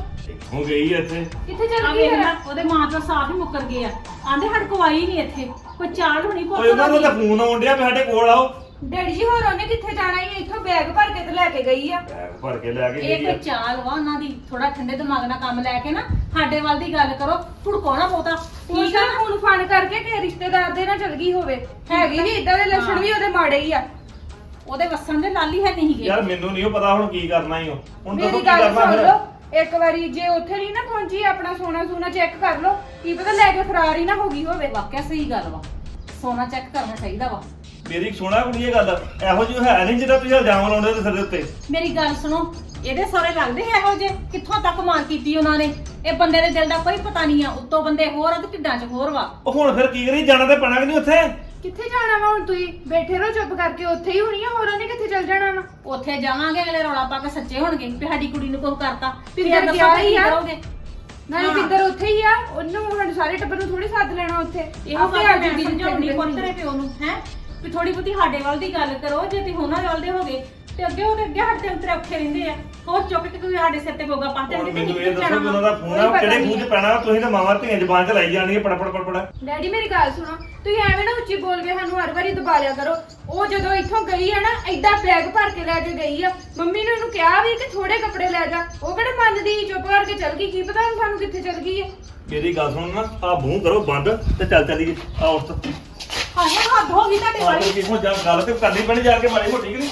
ਹੋ ਗਈ ਐ ਇੱਥੇ। ਕਿੱਥੇ ਚੱਲ ਆ ਗਈ ਵੇਖ ਫਿਰ ਉਹਦੇ ਮਾਂ ਪਿਓ ਸਾਫ਼ ਹੀ ਮੁੱਕਰ ਗਏ ਆ। ਆਂਦੇ ਆਈ ਨਹੀਂ ਇੱਥੇ। ਕੋਈ ਚਾਲ ਹੋਣੀ ਓਏ ਉਹਨਾਂ ਦਾ? ਤਾਂ ਫੋਨ ਆਉਣ ਡਿਆ ਵੀ ਸਾਡੇ ਕੋਲ ਆਓ। ਡੈਡੀ ਜੀ ਹੋਰ ਉਹਨੇ ਕਿੱਥੇ ਜਾਣਾ ਹੀ? ਇੱਥੋਂ ਬੈਗ ਭਰ ਕੇ ਤੇ ਲੈ ਕੇ ਗਈ ਆ। ਬੈਗ ਭਰ ਕੇ ਲੈ ਕੇ ਇਹ ਗਈ ਆ। ਕੋਈ ਚਾਲ ਵਾ ਉਹਨਾਂ ਦੀ ਥੋੜਾ ਠੰਡੇ ਦਿਮਾਗ ਨਾਲ ਕੰਮ ਲੈ ਕੇ ਨਾ ਸਾਡੇ ਵੱਲ ਦੀ ਗੱਲ ਕਰੋ ਫੁੜਕੋ ਨਾ ਬਹੁਤਾ? ਠੀਕ ਆ ਨਾ? ਹੁਣ ਫਨ ਕਰਕੇ ਕਿ ਰਿਸ਼ਤੇਦਾਰ ਦੇ ਨਾਲ ਚਲ ਗਈ ਹੋਵੇ। ਹੈਗੀ ਵੀ ਇਦਾਂ ਦੇ ਲੱਛਣ ਵੀ ਉਹਦੇ ਮਾੜੇ ਹੀ ਆ। ਉਹਦੇ ਵਸਣ ਦੇ ਲਾਲੀ ਹੈ ਨਹੀਂ ਗਏ ਯਾਰ ਮੈਨੂੰ ਨਹੀਂ ਪਤਾ ਹੁਣ ਕੀ ਕਰਨਾ ਈ ਓ ਹੁਣ ਦੱਸੋ ਮੇਰੀ ਕੀ ਗੱਲ ਕਰਨਾ ਸੁਣ ਫਿਰ? ਲਓ ਇੱਕ ਵਾਰੀ ਜੇ ਉੱਥੇ ਨਹੀਂ ਨਾ ਪਹੁੰਚੀ ਆਪਣਾ ਸੋਨਾ ਸੋਨਾ ਚੈੱਕ ਕਰ ਲਓ ਕੀ ਪਤਾ ਲੈ ਕੇ ਫਰਾਰ ਹੀ ਨਾ ਹੋ ਗਈ ਹੋਵੇ। ਵਾਕਿਆ ਸਹੀ ਗੱਲ ਵਾ। ਸੋਨਾ ਚੈੱਕ ਕਰਨਾ ਚਾਹੀਦਾ ਵਾ। ਮੇਰੀ ਸੋਹਣਾ ਕੁੜੀ ਇਹ ਗੱਲ ਇਹੋ ਜਿਹੀ ਹੈ ਨਹੀਂ ਜਿਹੜਾ ਤੁਸੀਂ ਇਲਜ਼ਾਮ ਲਾਉਂਦੇ ਤੇ ਸਿਰ ਦੇ ਉੱਤੇ। ਮੇਰੀ ਗੱਲ ਸੁਣੋ ਇਹਦੇ ਸਾਰੇ ਲੱਗਦੇ ਹੈ ਇਹੋ ਜੇ ਕਿੱਥੋਂ ਤੱਕ ਮਾਰ ਕੀਤੀ ਉਹਨਾਂ ਨੇ? ਇਹ ਬੰਦੇ ਦੇ ਦਿਲ ਦਾ ਕੋਈ ਪਤਾ ਨਹੀਂ ਆ ਉੱਤੋਂ ਬੰਦੇ ਹੋਰ ਆ ਤੇ ਢਿੱਡਾਂ 'ਚ ਹੋਰ ਵਾ। ਉਹ ਹੁਣ ਫਿਰ ਕੀ ਕਰੀ ਜਾਣਾ ਤੇ ਪੈਣਾ ਕਿ ਨਹੀਂ ਉੱਥੇ। ਕਿੱਥੇ ਜਾਣਾ ਵਾ ਹੁਣ ਤੁਸੀਂ? ਬੈਠੇ ਰਹੋ ਚੁੱਪ ਕਰਕੇ ਉੱਥੇ ਹੀ ਹੋਣੀ ਆ ਹੋਰ ਉਹਨੇ ਕਿੱਥੇ ਚਲ ਜਾਣਾ ਵਾ? ਉੱਥੇ ਜਾਵਾਂਗੇ ਅਗਲੇ ਰੌਲਾ ਪਾ ਕੇ ਸੱਚੇ ਹੋਣਗੇ ਵੀ ਸਾਡੀ ਕੁੜੀ ਨੂੰ ਕੁਝ ਕਰਤਾ। ਪਿੰਦਰ ਫਿਰ ਦੱਸੋ ਗਿਆ ਕੀ ਹੀ ਆ। ਕਰੋਗੇ? ਨਾਲੇ ਹਾਂ। ਪਿੰਦਰ ਉੱਥੇ ਹੀ ਆ? ਉਹਨੂੰ ਹੁਣ ਸਾਰੇ ਟੱਬਰ ਨੂੰ ਥੋੜੀ ਸੱਦ ਲੈਣਾ ਉੱਥੇ। ਇਹੋ ਆਪੇ ਗੱਲ ਆ ਮੈਂ ਸਮਝਾਉਣੀ ਪੁੱਤਰੇ ਪਿਓ ਨੂੰ ਹੈ? ਵੀ ਥੋੜੀ ਬਹੁਤੀ ਸਾਡੇ ਵੱਲ ਦੀ ਗੱਲ ਕਰੋ ਜੇ ਤੁਸੀਂ ਉਹਨਾਂ ਵੱਲ ਦੇ ਹੋਗੇ ਤੇ ਅੱਗੇ ਉਹਦੇ ਅੱਗੇ ਸਾਡੇ ਤੇ ਉਤਰੇ ਔਖੇ ਰਹਿੰਦੇ ਆ। ਹੋਰ ਚੁੱਕ ਕੇ ਕੋਈ ਸਾਡੇ ਸਿਰ ਤੇ ਗੋਗਾ ਪਾ ਦੇਣਗੇ ਮੈਨੂੰ ਇਹ ਦੱਸੋ ਵੀ ਉਹਨਾਂ ਦਾ ਫੋਨ ਆ ਕਿਹੜੇ ਖੂਹ 'ਚ ਪੈਣਾ ਤੁਸੀਂ ਤਾਂ ਮਾਵਾਂ ਧੀਆਂ ਜ਼ਬਾਨ 'ਚ ਲਾਈ ਜਾਣਗੇ ਪੜ ਪੜ ਪੜ ਪੜ ਡੈਡੀ ਮੇਰੀ ਗੱਲ ਸੁਣੋ ਤੁਸੀਂ ਐਵੇਂ ਨਾ ਉੱਚੀ ਬੋਲ ਕੇ ਸਾਨੂੰ ਹਰ ਵਾਰੀ ਦਬਾ ਲਿਆ ਕਰੋ। ਉਹ ਜਦੋਂ ਇੱਥੋਂ ਗਈ ਹੈ ਨਾ ਐਡਾ ਬੈਗ ਭਰ ਕੇ ਲੈ ਕੇ ਗਈ ਆ। ਮੰਮੀ ਨੇ ਉਹਨੂੰ ਕਿਹਾ ਵੀ ਕਿ ਥੋੜੇ ਕੱਪੜੇ ਲੈ ਜਾ। ਉਹ ਕਿਹੜੇ ਮੰਨਦੀ ਚੁੱਪ ਕਰਕੇ ਚਲ ਗਈ? ਕੀ ਪਤਾ ਹੁਣ ਸਾਨੂੰ ਕਿੱਥੇ ਚਲ ਗਈ ਹੈ ਮੇਰੀ ਗੱਲ ਸੁਣ ਨਾ ਆ ਮੂੰਹ ਕਰੋ ਬੰਦ ਤੇ ਚੱਲ ਚੱਲੀਏ। ਆ ਉਸ ਹਾਏ ਹੱਦ ਹੋ ਗਈ ਤੁਹਾਡੇ ਆ ਵਾਲੀ। ਕੇ ਕਿਹੋ ਜਾ ਗੱਲ ਤੇ ਕਰਨੀ ਪੈਣੀ ਜਾ ਕੇ ਮਾੜੀ ਮੋਟੀ ਕਿ ਨਹੀਂ?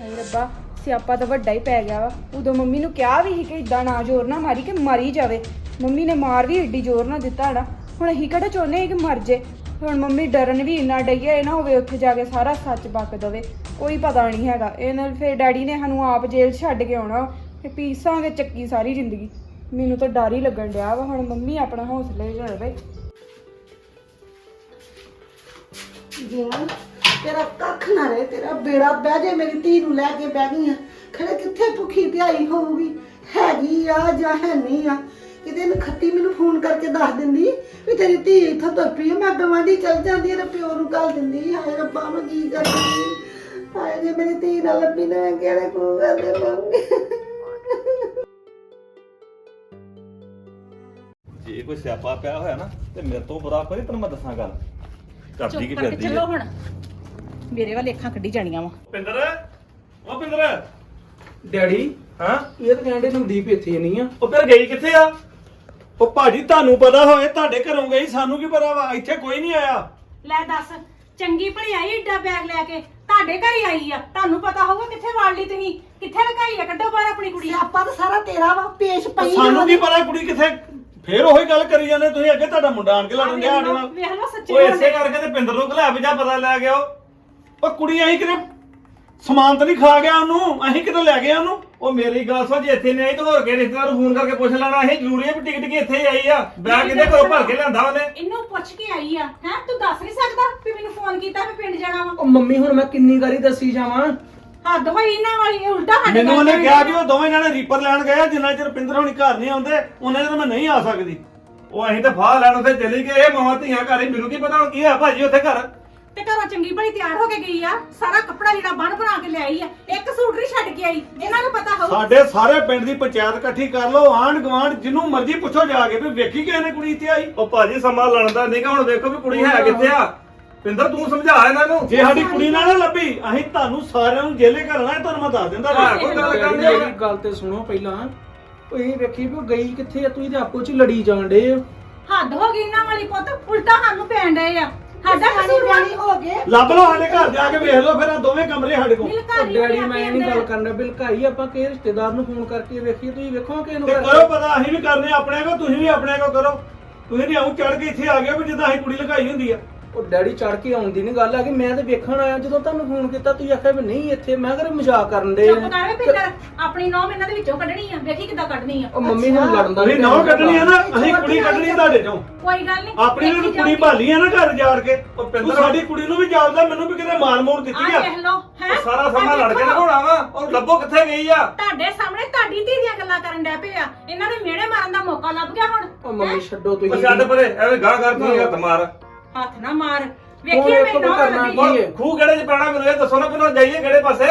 ਹਾਏ ਰੱਬਾ ਸਿਆਪਾ ਤਾਂ ਵੱਡਾ ਹੀ ਪੈ ਗਿਆ ਵਾ। ਉਦੋਂ ਮੰਮੀ ਨੂੰ ਕਿਹਾ ਵੀ ਸੀ ਕਿ ਇਦਾਂ ਨਾ ਜ਼ੋਰ ਨਾ ਮਾਰੀ ਕਿ ਮਰੀ ਜਾਵੇ। ਮੰਮੀ ਨੇ ਮਾਰ ਵੀ ਏਡੀ ਜ਼ੋਰ ਨਾ ਦਿੱਤਾ ਨਾ ਹੁਣ ਅਸੀਂ ਕਿਹੜਾ ਚਾਹੁੰਦੇ ਹਾਂ ਕਿ ਮਰ ਜੇ। ਹੁਣ ਮੰਮੀ ਡਰਨ ਵੀ ਇੰਨਾ ਡਈ ਹੈ ਇਹ ਨਾ ਹੋਵੇ ਉੱਥੇ ਜਾ ਕੇ ਸਾਰਾ ਸੱਚ ਬਕ ਦਵੇ। ਕੋਈ ਪਤਾ ਨਹੀਂ ਹੈਗਾ। ਇਹ ਨਾਲ ਫਿਰ ਡੈਡੀ ਨੇ ਸਾਨੂੰ ਆਪ ਜੇਲ੍ਹ 'ਚ ਛੱਡ ਕੇ ਆਉਣਾ ਤੇ ਪੀਸਾਂਗੇ ਚੱਕੀ ਸਾਰੀ ਜ਼ਿੰਦਗੀ। ਮੈਨੂੰ ਤਾਂ ਡਰ ਹੀ ਲੱਗਣ ਡਿਆ ਵਾ। ਹੁਣ ਮੰਮੀ ਆਪਣਾ ਹੌਸਲੇ ਰਵੇ ਜੀਵਨ ਤੇਰਾ ਕੱਖ ਨਾ ਰਹੇ ਤੇਰਾ ਬੇੜਾ ਬਹਿ ਜੇ ਮੇਰੀ ਧੀ ਨੂੰ ਲੈ ਕੇ ਬਹਿ ਗਈ ਆ ਖੜੇ ਕਿੱਥੇ ਭੁੱਖੀ ਪਿਆਈ ਹੋਊਗੀ? ਹੈਗੀ ਆ ਜਾਂ ਹੈ ਨਹੀਂ ਆ? ਕਿਤੇ ਨੂੰ ਖੱਤੀ ਮੈਨੂੰ ਫੋਨ ਕਰਕੇ ਦੱਸ ਦਿੰਦੀ ਵੀ ਤੇਰੀ ਧੀ ਇੱਥੋਂ ਤੁਰ ਪਈ ਆ, ਮੈਂ ਗਵਾਂਢੀ ਚਲ ਜਾਂਦੀ ਆ ਤੇ ਪਿਓ ਨੂੰ ਕੱਲ ਦਿੰਦੀ ਹਾਏ ਰੱਬਾ ਮੈਂ ਕੀ ਕਰਦੀ ਹਾਏ ਜੇ ਮੇਰੀ ਧੀ ਨਾਲ ਲੱਭੀ ਨਾ ਕਿਹੜੇ ਕੋ ਕਰਦੇ ਮੰਗੇ ਜੇ ਕੋਈ ਸਿਆਪਾ ਪਿਆ ਹੋਇਆ ਨਾ ਤੇ ਮੇਰੇ ਤੋਂ ਬੁਰਾ ਕੋਈ ਤੈਨੂੰ ਮੈਂ ਦੱਸਾਂ ਗੱਲ। ਕਰਦੀ ਕੀ ਚੁੱਪ ਕਰਕੇ ਫਿਰਦੀ ਚੱਲੋ ਹੁਣ। ਮੇਰੇ ਵੱਲ ਅੱਖਾਂ ਕੱਢੀ ਜਾਣੀਆਂ ਵਾ। ਪਿੰਦਰ ਉਹ ਪਿੰਦਰ। ਡੈਡੀ ਹਾਂ? ਇਹ ਤਾਂ ਕਹਿੰਦੇ ਨਵਦੀਪ ਇੱਥੇ ਨਹੀਂ ਆ। ਉਹ ਫਿਰ ਗਈ ਕਿੱਥੇ ਆ? ਉਹ ਭਾਜੀ ਤੁਹਾਨੂੰ ਪਤਾ ਹੋਏ ਤੁਹਾਡੇ ਘਰੋਂ ਗਈ ਸਾਨੂੰ ਕੀ ਪਤਾ ਵਾ? ਇੱਥੇ ਕੋਈ ਨਹੀਂ ਆਇਆ। ਲੈ ਦੱਸ ਚੰਗੀ ਭਲੀ ਆਈ ਏਡਾ ਬੈਗ ਲੈ ਕੇ? ਤੁਹਾਡੇ ਘਰ ਹੀ ਆਈ ਆ। ਤੁਹਾਨੂੰ ਪਤਾ ਹੋਊਗਾ ਕਿੱਥੇ ਵਾੜ ਲਈ ਤੁਸੀਂ? ਕਿੱਥੇ ਲਗਾਈ ਆ? ਕੱਢੋ ਬਾਹਰ ਆਪਣੀ ਕੁੜੀ। ਸਿਆਪਾ ਤਾਂ ਸਾਰਾ ਤੇਰਾ ਵਾ ਪੇਸ਼ ਪਈ ਸਾਨੂੰ ਕੀ ਪਤਾ ਕੁੜੀ ਕਿੱਥੇ ਫੇਰ ਉਹੀ ਗੱਲ ਕਰੀ ਜਾਂਦੇ ਤੁਸੀਂ ਅੱਗੇ ਤੁਹਾਡਾ ਮੁੰਡਾ ਆਣ ਕੇ ਲੜਨ ਡਿਆ ਸਾਡੇ ਨਾਲ ਵੇਖ ਲਓ ਸੱਚੇ ਉਹ ਇਸੇ ਕਰਕੇ ਤੇ ਪਿੰਦਰ ਨੂੰ ਘਲਾ ਵੀ ਜਾ ਪਤਾ ਲੈ ਗਿਆ ਉਹ। ਉਹ ਕੁੜੀ ਅਸੀਂ ਕਿਤੇ ਸਮਾਨ ਤਾਂ ਨਹੀਂ ਖਾ ਗਿਆ ਉਹਨੂੰ ਅਸੀਂ ਕਿਤੇ ਲੈ ਗਏ ਉਹਨੂੰ। ਉਹ ਮੇਰੀ ਗੱਲ ਸੁਣ ਜੇ ਇੱਥੇ ਨਹੀਂ ਆਈ ਤਾਂ ਹੋਰ ਕੇ ਰਿਸ਼ਤੇਦਾਰ ਨੂੰ ਫੋਨ ਕਰਕੇ ਪੁੱਛ ਲੈਣਾ ਇਹ ਜ਼ਰੂਰੀ ਹੈ ਵੀ ਟਿਕਟ ਕੀ ਇੱਥੇ ਹੀ ਆਈ ਆ ਬੈਗ ਕਿਤੇ ਘਰੋਂ ਭਰ ਕੇ ਲਿਆਂਦਾ ਉਹਨੇ। ਇਹਨੂੰ ਪੁੱਛ ਕੇ ਆਈ ਆ ਹੈ ਤੂੰ ਦੱਸ ਨਹੀਂ ਸਕਦਾ ਵੀ ਮੈਨੂੰ ਫੋਨ ਕੀਤਾ ਵੀ ਪਿੰਡ ਜਾਣਾ ਵਾ? ਉਹ ਮੰਮੀ ਹੁਣ ਮੈਂ ਕਿੰਨੀ ਵਾਰੀ ਦੱਸੀ ਜਾਵਾਂ ਹੱਦ ਹੋਈ ਇਹਨਾਂ ਵਾਲੀ ਇਹ ਉਲਟਾ ਸਾਡੇ ਮੈਨੂੰ ਘਰ ਉਹਨੇ ਜਾਣ ਕਿਹਾ ਕਿ ਉਹ ਦੋਵੇਂ ਜਣੇ ਰੀਪਰ ਲੈਣ ਗਏ ਆ, ਜਿੰਨਾ ਚਿਰ ਪਿੰਦਰ ਹੋਣੀ ਘਰ ਨਹੀਂ ਆਉਂਦੇ ਉਹਨਾਂ ਚਿਰ ਮੈਂ ਨਹੀਂ ਆ ਸਕਦੀ। ਉਹ ਅਸੀਂ ਤਾਂ ਫਾਹ ਲੈਣ ਉੱਥੇ ਚਲੀ ਗਏ ਇਹ ਮਾਵਾਂ ਧੀਆਂ ਘਰ ਹੀ ਮੈਨੂੰ ਕੀ ਪਤਾ ਹੁਣ ਕੀ ਆ ਭਾਜੀ ਉੱਥੇ ਘਰ। ਤੇ ਘਰੋਂ ਚੰਗੀ ਭਲੀ ਤਿਆਰ ਹੋ ਕੇ ਗਈ ਆ ਸਾਰਾ ਕੱਪੜਾ ਜਿਹੜਾ ਬਣ ਬਣਾ ਕੇ ਲਿਆਈ ਆ ਇੱਕ ਸੂਟ ਨਹੀਂ ਛੱਡ ਕੇ ਆਈ ਇਹਨਾਂ ਨੂੰ ਪਤਾ ਹੋਊ। ਸਾਡੇ ਸਾਰੇ ਪਿੰਡ ਦੀ ਪੰਚਾਇਤ ਇਕੱਠੀ ਕਰ ਲਓ ਆਂਢ ਗੁਆਂਢ ਜਿਹਨੂੰ ਮਰਜ਼ੀ ਪੁੱਛੋ ਜਾ ਕੇ ਵੀ ਵੇਖੀ ਕਿਸੇ ਨੇ ਕੁੜੀ ਇੱਥੇ ਆਈ। ਉਹ ਭਾਜੀ ਸਮਾਂ ਲੜਦਾ ਨਹੀਂਗਾ ਹੁਣ ਵੇਖੋ ਵੀ ਕੁੜੀ ਹੈ ਕਿੱਥੇ ਆ। ਪਿੰਦਰ ਤੂੰ ਸਮਝਾ ਇਹਨਾਂ ਨੂੰ। ਜੇ ਸਾਡੀ ਕੁੜੀ ਨਾ ਨਾ ਲੱਭੀ ਅਸੀਂ ਤੁਹਾਨੂੰ ਸਾਰਿਆਂ ਨੂੰ ਜੇਲੇ ਘਲਣਾ ਇਹ ਤੁਹਾਨੂੰ ਮੈਂ ਦੱਸ ਦਿੰਦਾ ਹਾਂ, ਕੋਈ ਗੱਲ ਕਰਨੀ ਮੇਰੀ ਆ। ਗੱਲ ਤੇ ਸੁਣੋ ਪਹਿਲਾਂ। ਉਹ ਇਹ ਵੇਖੀ ਵੀ ਉਹ ਗਈ ਕਿੱਥੇ ਆ ਤੁਸੀਂ ਤੇ ਆਪੋ ਚ ਹੀ ਲੜੀ ਜਾਣ ਡੇ ਹੋ। ਹੱਦ ਹੋ ਗਈ ਇਹਨਾਂ ਵਾਲੀ ਪੁੱਤ ਉਲਟਾ ਸਾਨੂੰ ਪੈਣ ਡਏ ਆ। ਸਾਡਾ ਕਸੂਰ ਵਾ ਜਾਣੀ ਹੋ ਗਏ। ਲੱਭ ਲਓ ਸਾਡੇ ਘਰ ਜਾ ਕੇ ਵੇਖ ਲਓ ਫਿਰ ਆ ਦੋਵੇਂ ਕਮਰੇ ਸਾਡੇ ਕੋਲ। ਉਹ ਡੈਡੀ ਮੈਂ ਇਹ ਨਹੀਂ ਗੱਲ ਕਰਨਾ ਬਿਲਕਾਈ ਆਪਾਂ ਕਿ ਰਿਸ਼ਤੇਦਾਰ ਨੂੰ ਫੋਨ ਕਰਕੇ ਵੇਖੀਏ ਤੁਸੀਂ ਵੇਖੋ ਕਿ ਇਹਨੂੰ ਤੇ ਕਰੋ ਪਤਾ ਅਸੀਂ ਵੀ ਕਰਨੇ ਆਪਣੇ ਕੋ ਤੁਸੀਂ ਵੀ ਆਪਣੇ ਕੋ ਕਰੋ। ਤੁਸੀਂ ਨਹੀਂ ਆਉਂ ਚੜ ਕੇ ਇੱਥੇ ਆ ਗਏ ਵੀ ਜਿੱਦਾਂ ਅਸੀਂ ਕੁੜੀ ਲਗਾਈ ਹੁੰਦੀ ਆ। ਉਹ ਡੈਡੀ ਚੜ ਕੇ ਆਉਣ ਦੀ ਨਹੀਂ ਗੱਲ ਆ ਕਿ ਮੈਂ ਤੇ ਵੇਖਣ ਆਇਆ ਜਦੋਂ ਤੁਹਾਨੂੰ ਫੋਨ ਕੀਤਾ ਤੁਸੀਂ ਆਖਿਆ ਵੀ ਨਹੀਂ ਇੱਥੇ ਮੈਂ ਕਿਹਾ ਮਜ਼ਾਕ ਕਰਨ ਦੇ ਚੁੱਪ ਕਰ ਵੇ ਪਿੰਦਰ ਆਪਣੀ ਨੌ ਇਹਨਾਂ ਦੇ ਵਿੱਚੋਂ ਕੱਢਣੀ ਆ ਵੇਖੀ ਕਿੱਦਾਂ ਕੱਢਣੀ ਆ। ਉਹ ਮੰਮੀ ਹੁਣ ਲੜਨ ਦਾ ਤੁਸੀਂ ਨੀ ਨੌ time ਕੱਢਣੀ ਆ ਨਾ ਛੋਟੀ ਅਸੀਂ ਕੁੜੀ ਕੱਢਣੀ ਆ ਤੁਹਾਡੇ ਚੋਂ। ਕੋਈ ਗੱਲ ਨਹੀਂ ਆਪਣੀ ਨੂੰ ਕੁੜੀ ਭਾਲੀ ਆ ਨਾ ਘਰ ਜਾੜ ਕੇ ਉਹ ਤੂੰ ਪਿੰਦਰ ਸਾਡੀ ਕੁੜੀ ਨੂੰ ਵੀ ਜਾਣਦਾ ਮੈਨੂੰ ਵੀ ਕਿਤੇ ਮਾਰ ਮੋੜ ਆ ਦਿੱਤੀ ਆ। ਦੇਖ ਲਓ ਹੈ? ਉਹ ਸਾਰਾ ਸਮਾਂ ਲੜ ਕੇ ਦਿਖਾਉਣਾ ਵਾ ਉਹ ਲੱਭੋ ਕਿੱਥੇ ਗਈ ਆ। ਤੁਹਾਡੇ ਸਾਹਮਣੇ ਤੁਹਾਡੀ ਧੀ ਦੀਆਂ ਗੱਲਾਂ ਕਰਨ ਡੈ ਪਏ ਆ। ਇਹਨਾਂ ਨੂੰ ਮਿਹਣੇ ਮਾਰਨ ਦਾ ਮੌਕਾ ਲੱਭ ਗਿਆ ਹੁਣ ਉਹ ਮੰਮੀ ਛੱਡੋ ਉਹ ਤੁਸੀਂ ਛੱਡ ਪਰੇ ਐਵੇਂ ਗਾਂ ਕਰ ਤੂੰ ਹੱਥ ਮਾਰ। ਹੱਥ ਨਾ ਮਾਰ। ਹੁਣ ਵੇਖੀ ਮੇਰੀ ਨੌ ਕਰਨਾ ਲੱਗੀ ਕੀ ਹੈ? ਖੂਹ ਕਿਹੜੇ ਚ ਪੈਣਾ ਮੈਨੂੰ ਇਹ ਦੱਸੋ ਨਾ ਪਹਿਲਾਂ ਜਾਈਏ ਕਿਹੜੇ ਪਾਸੇ?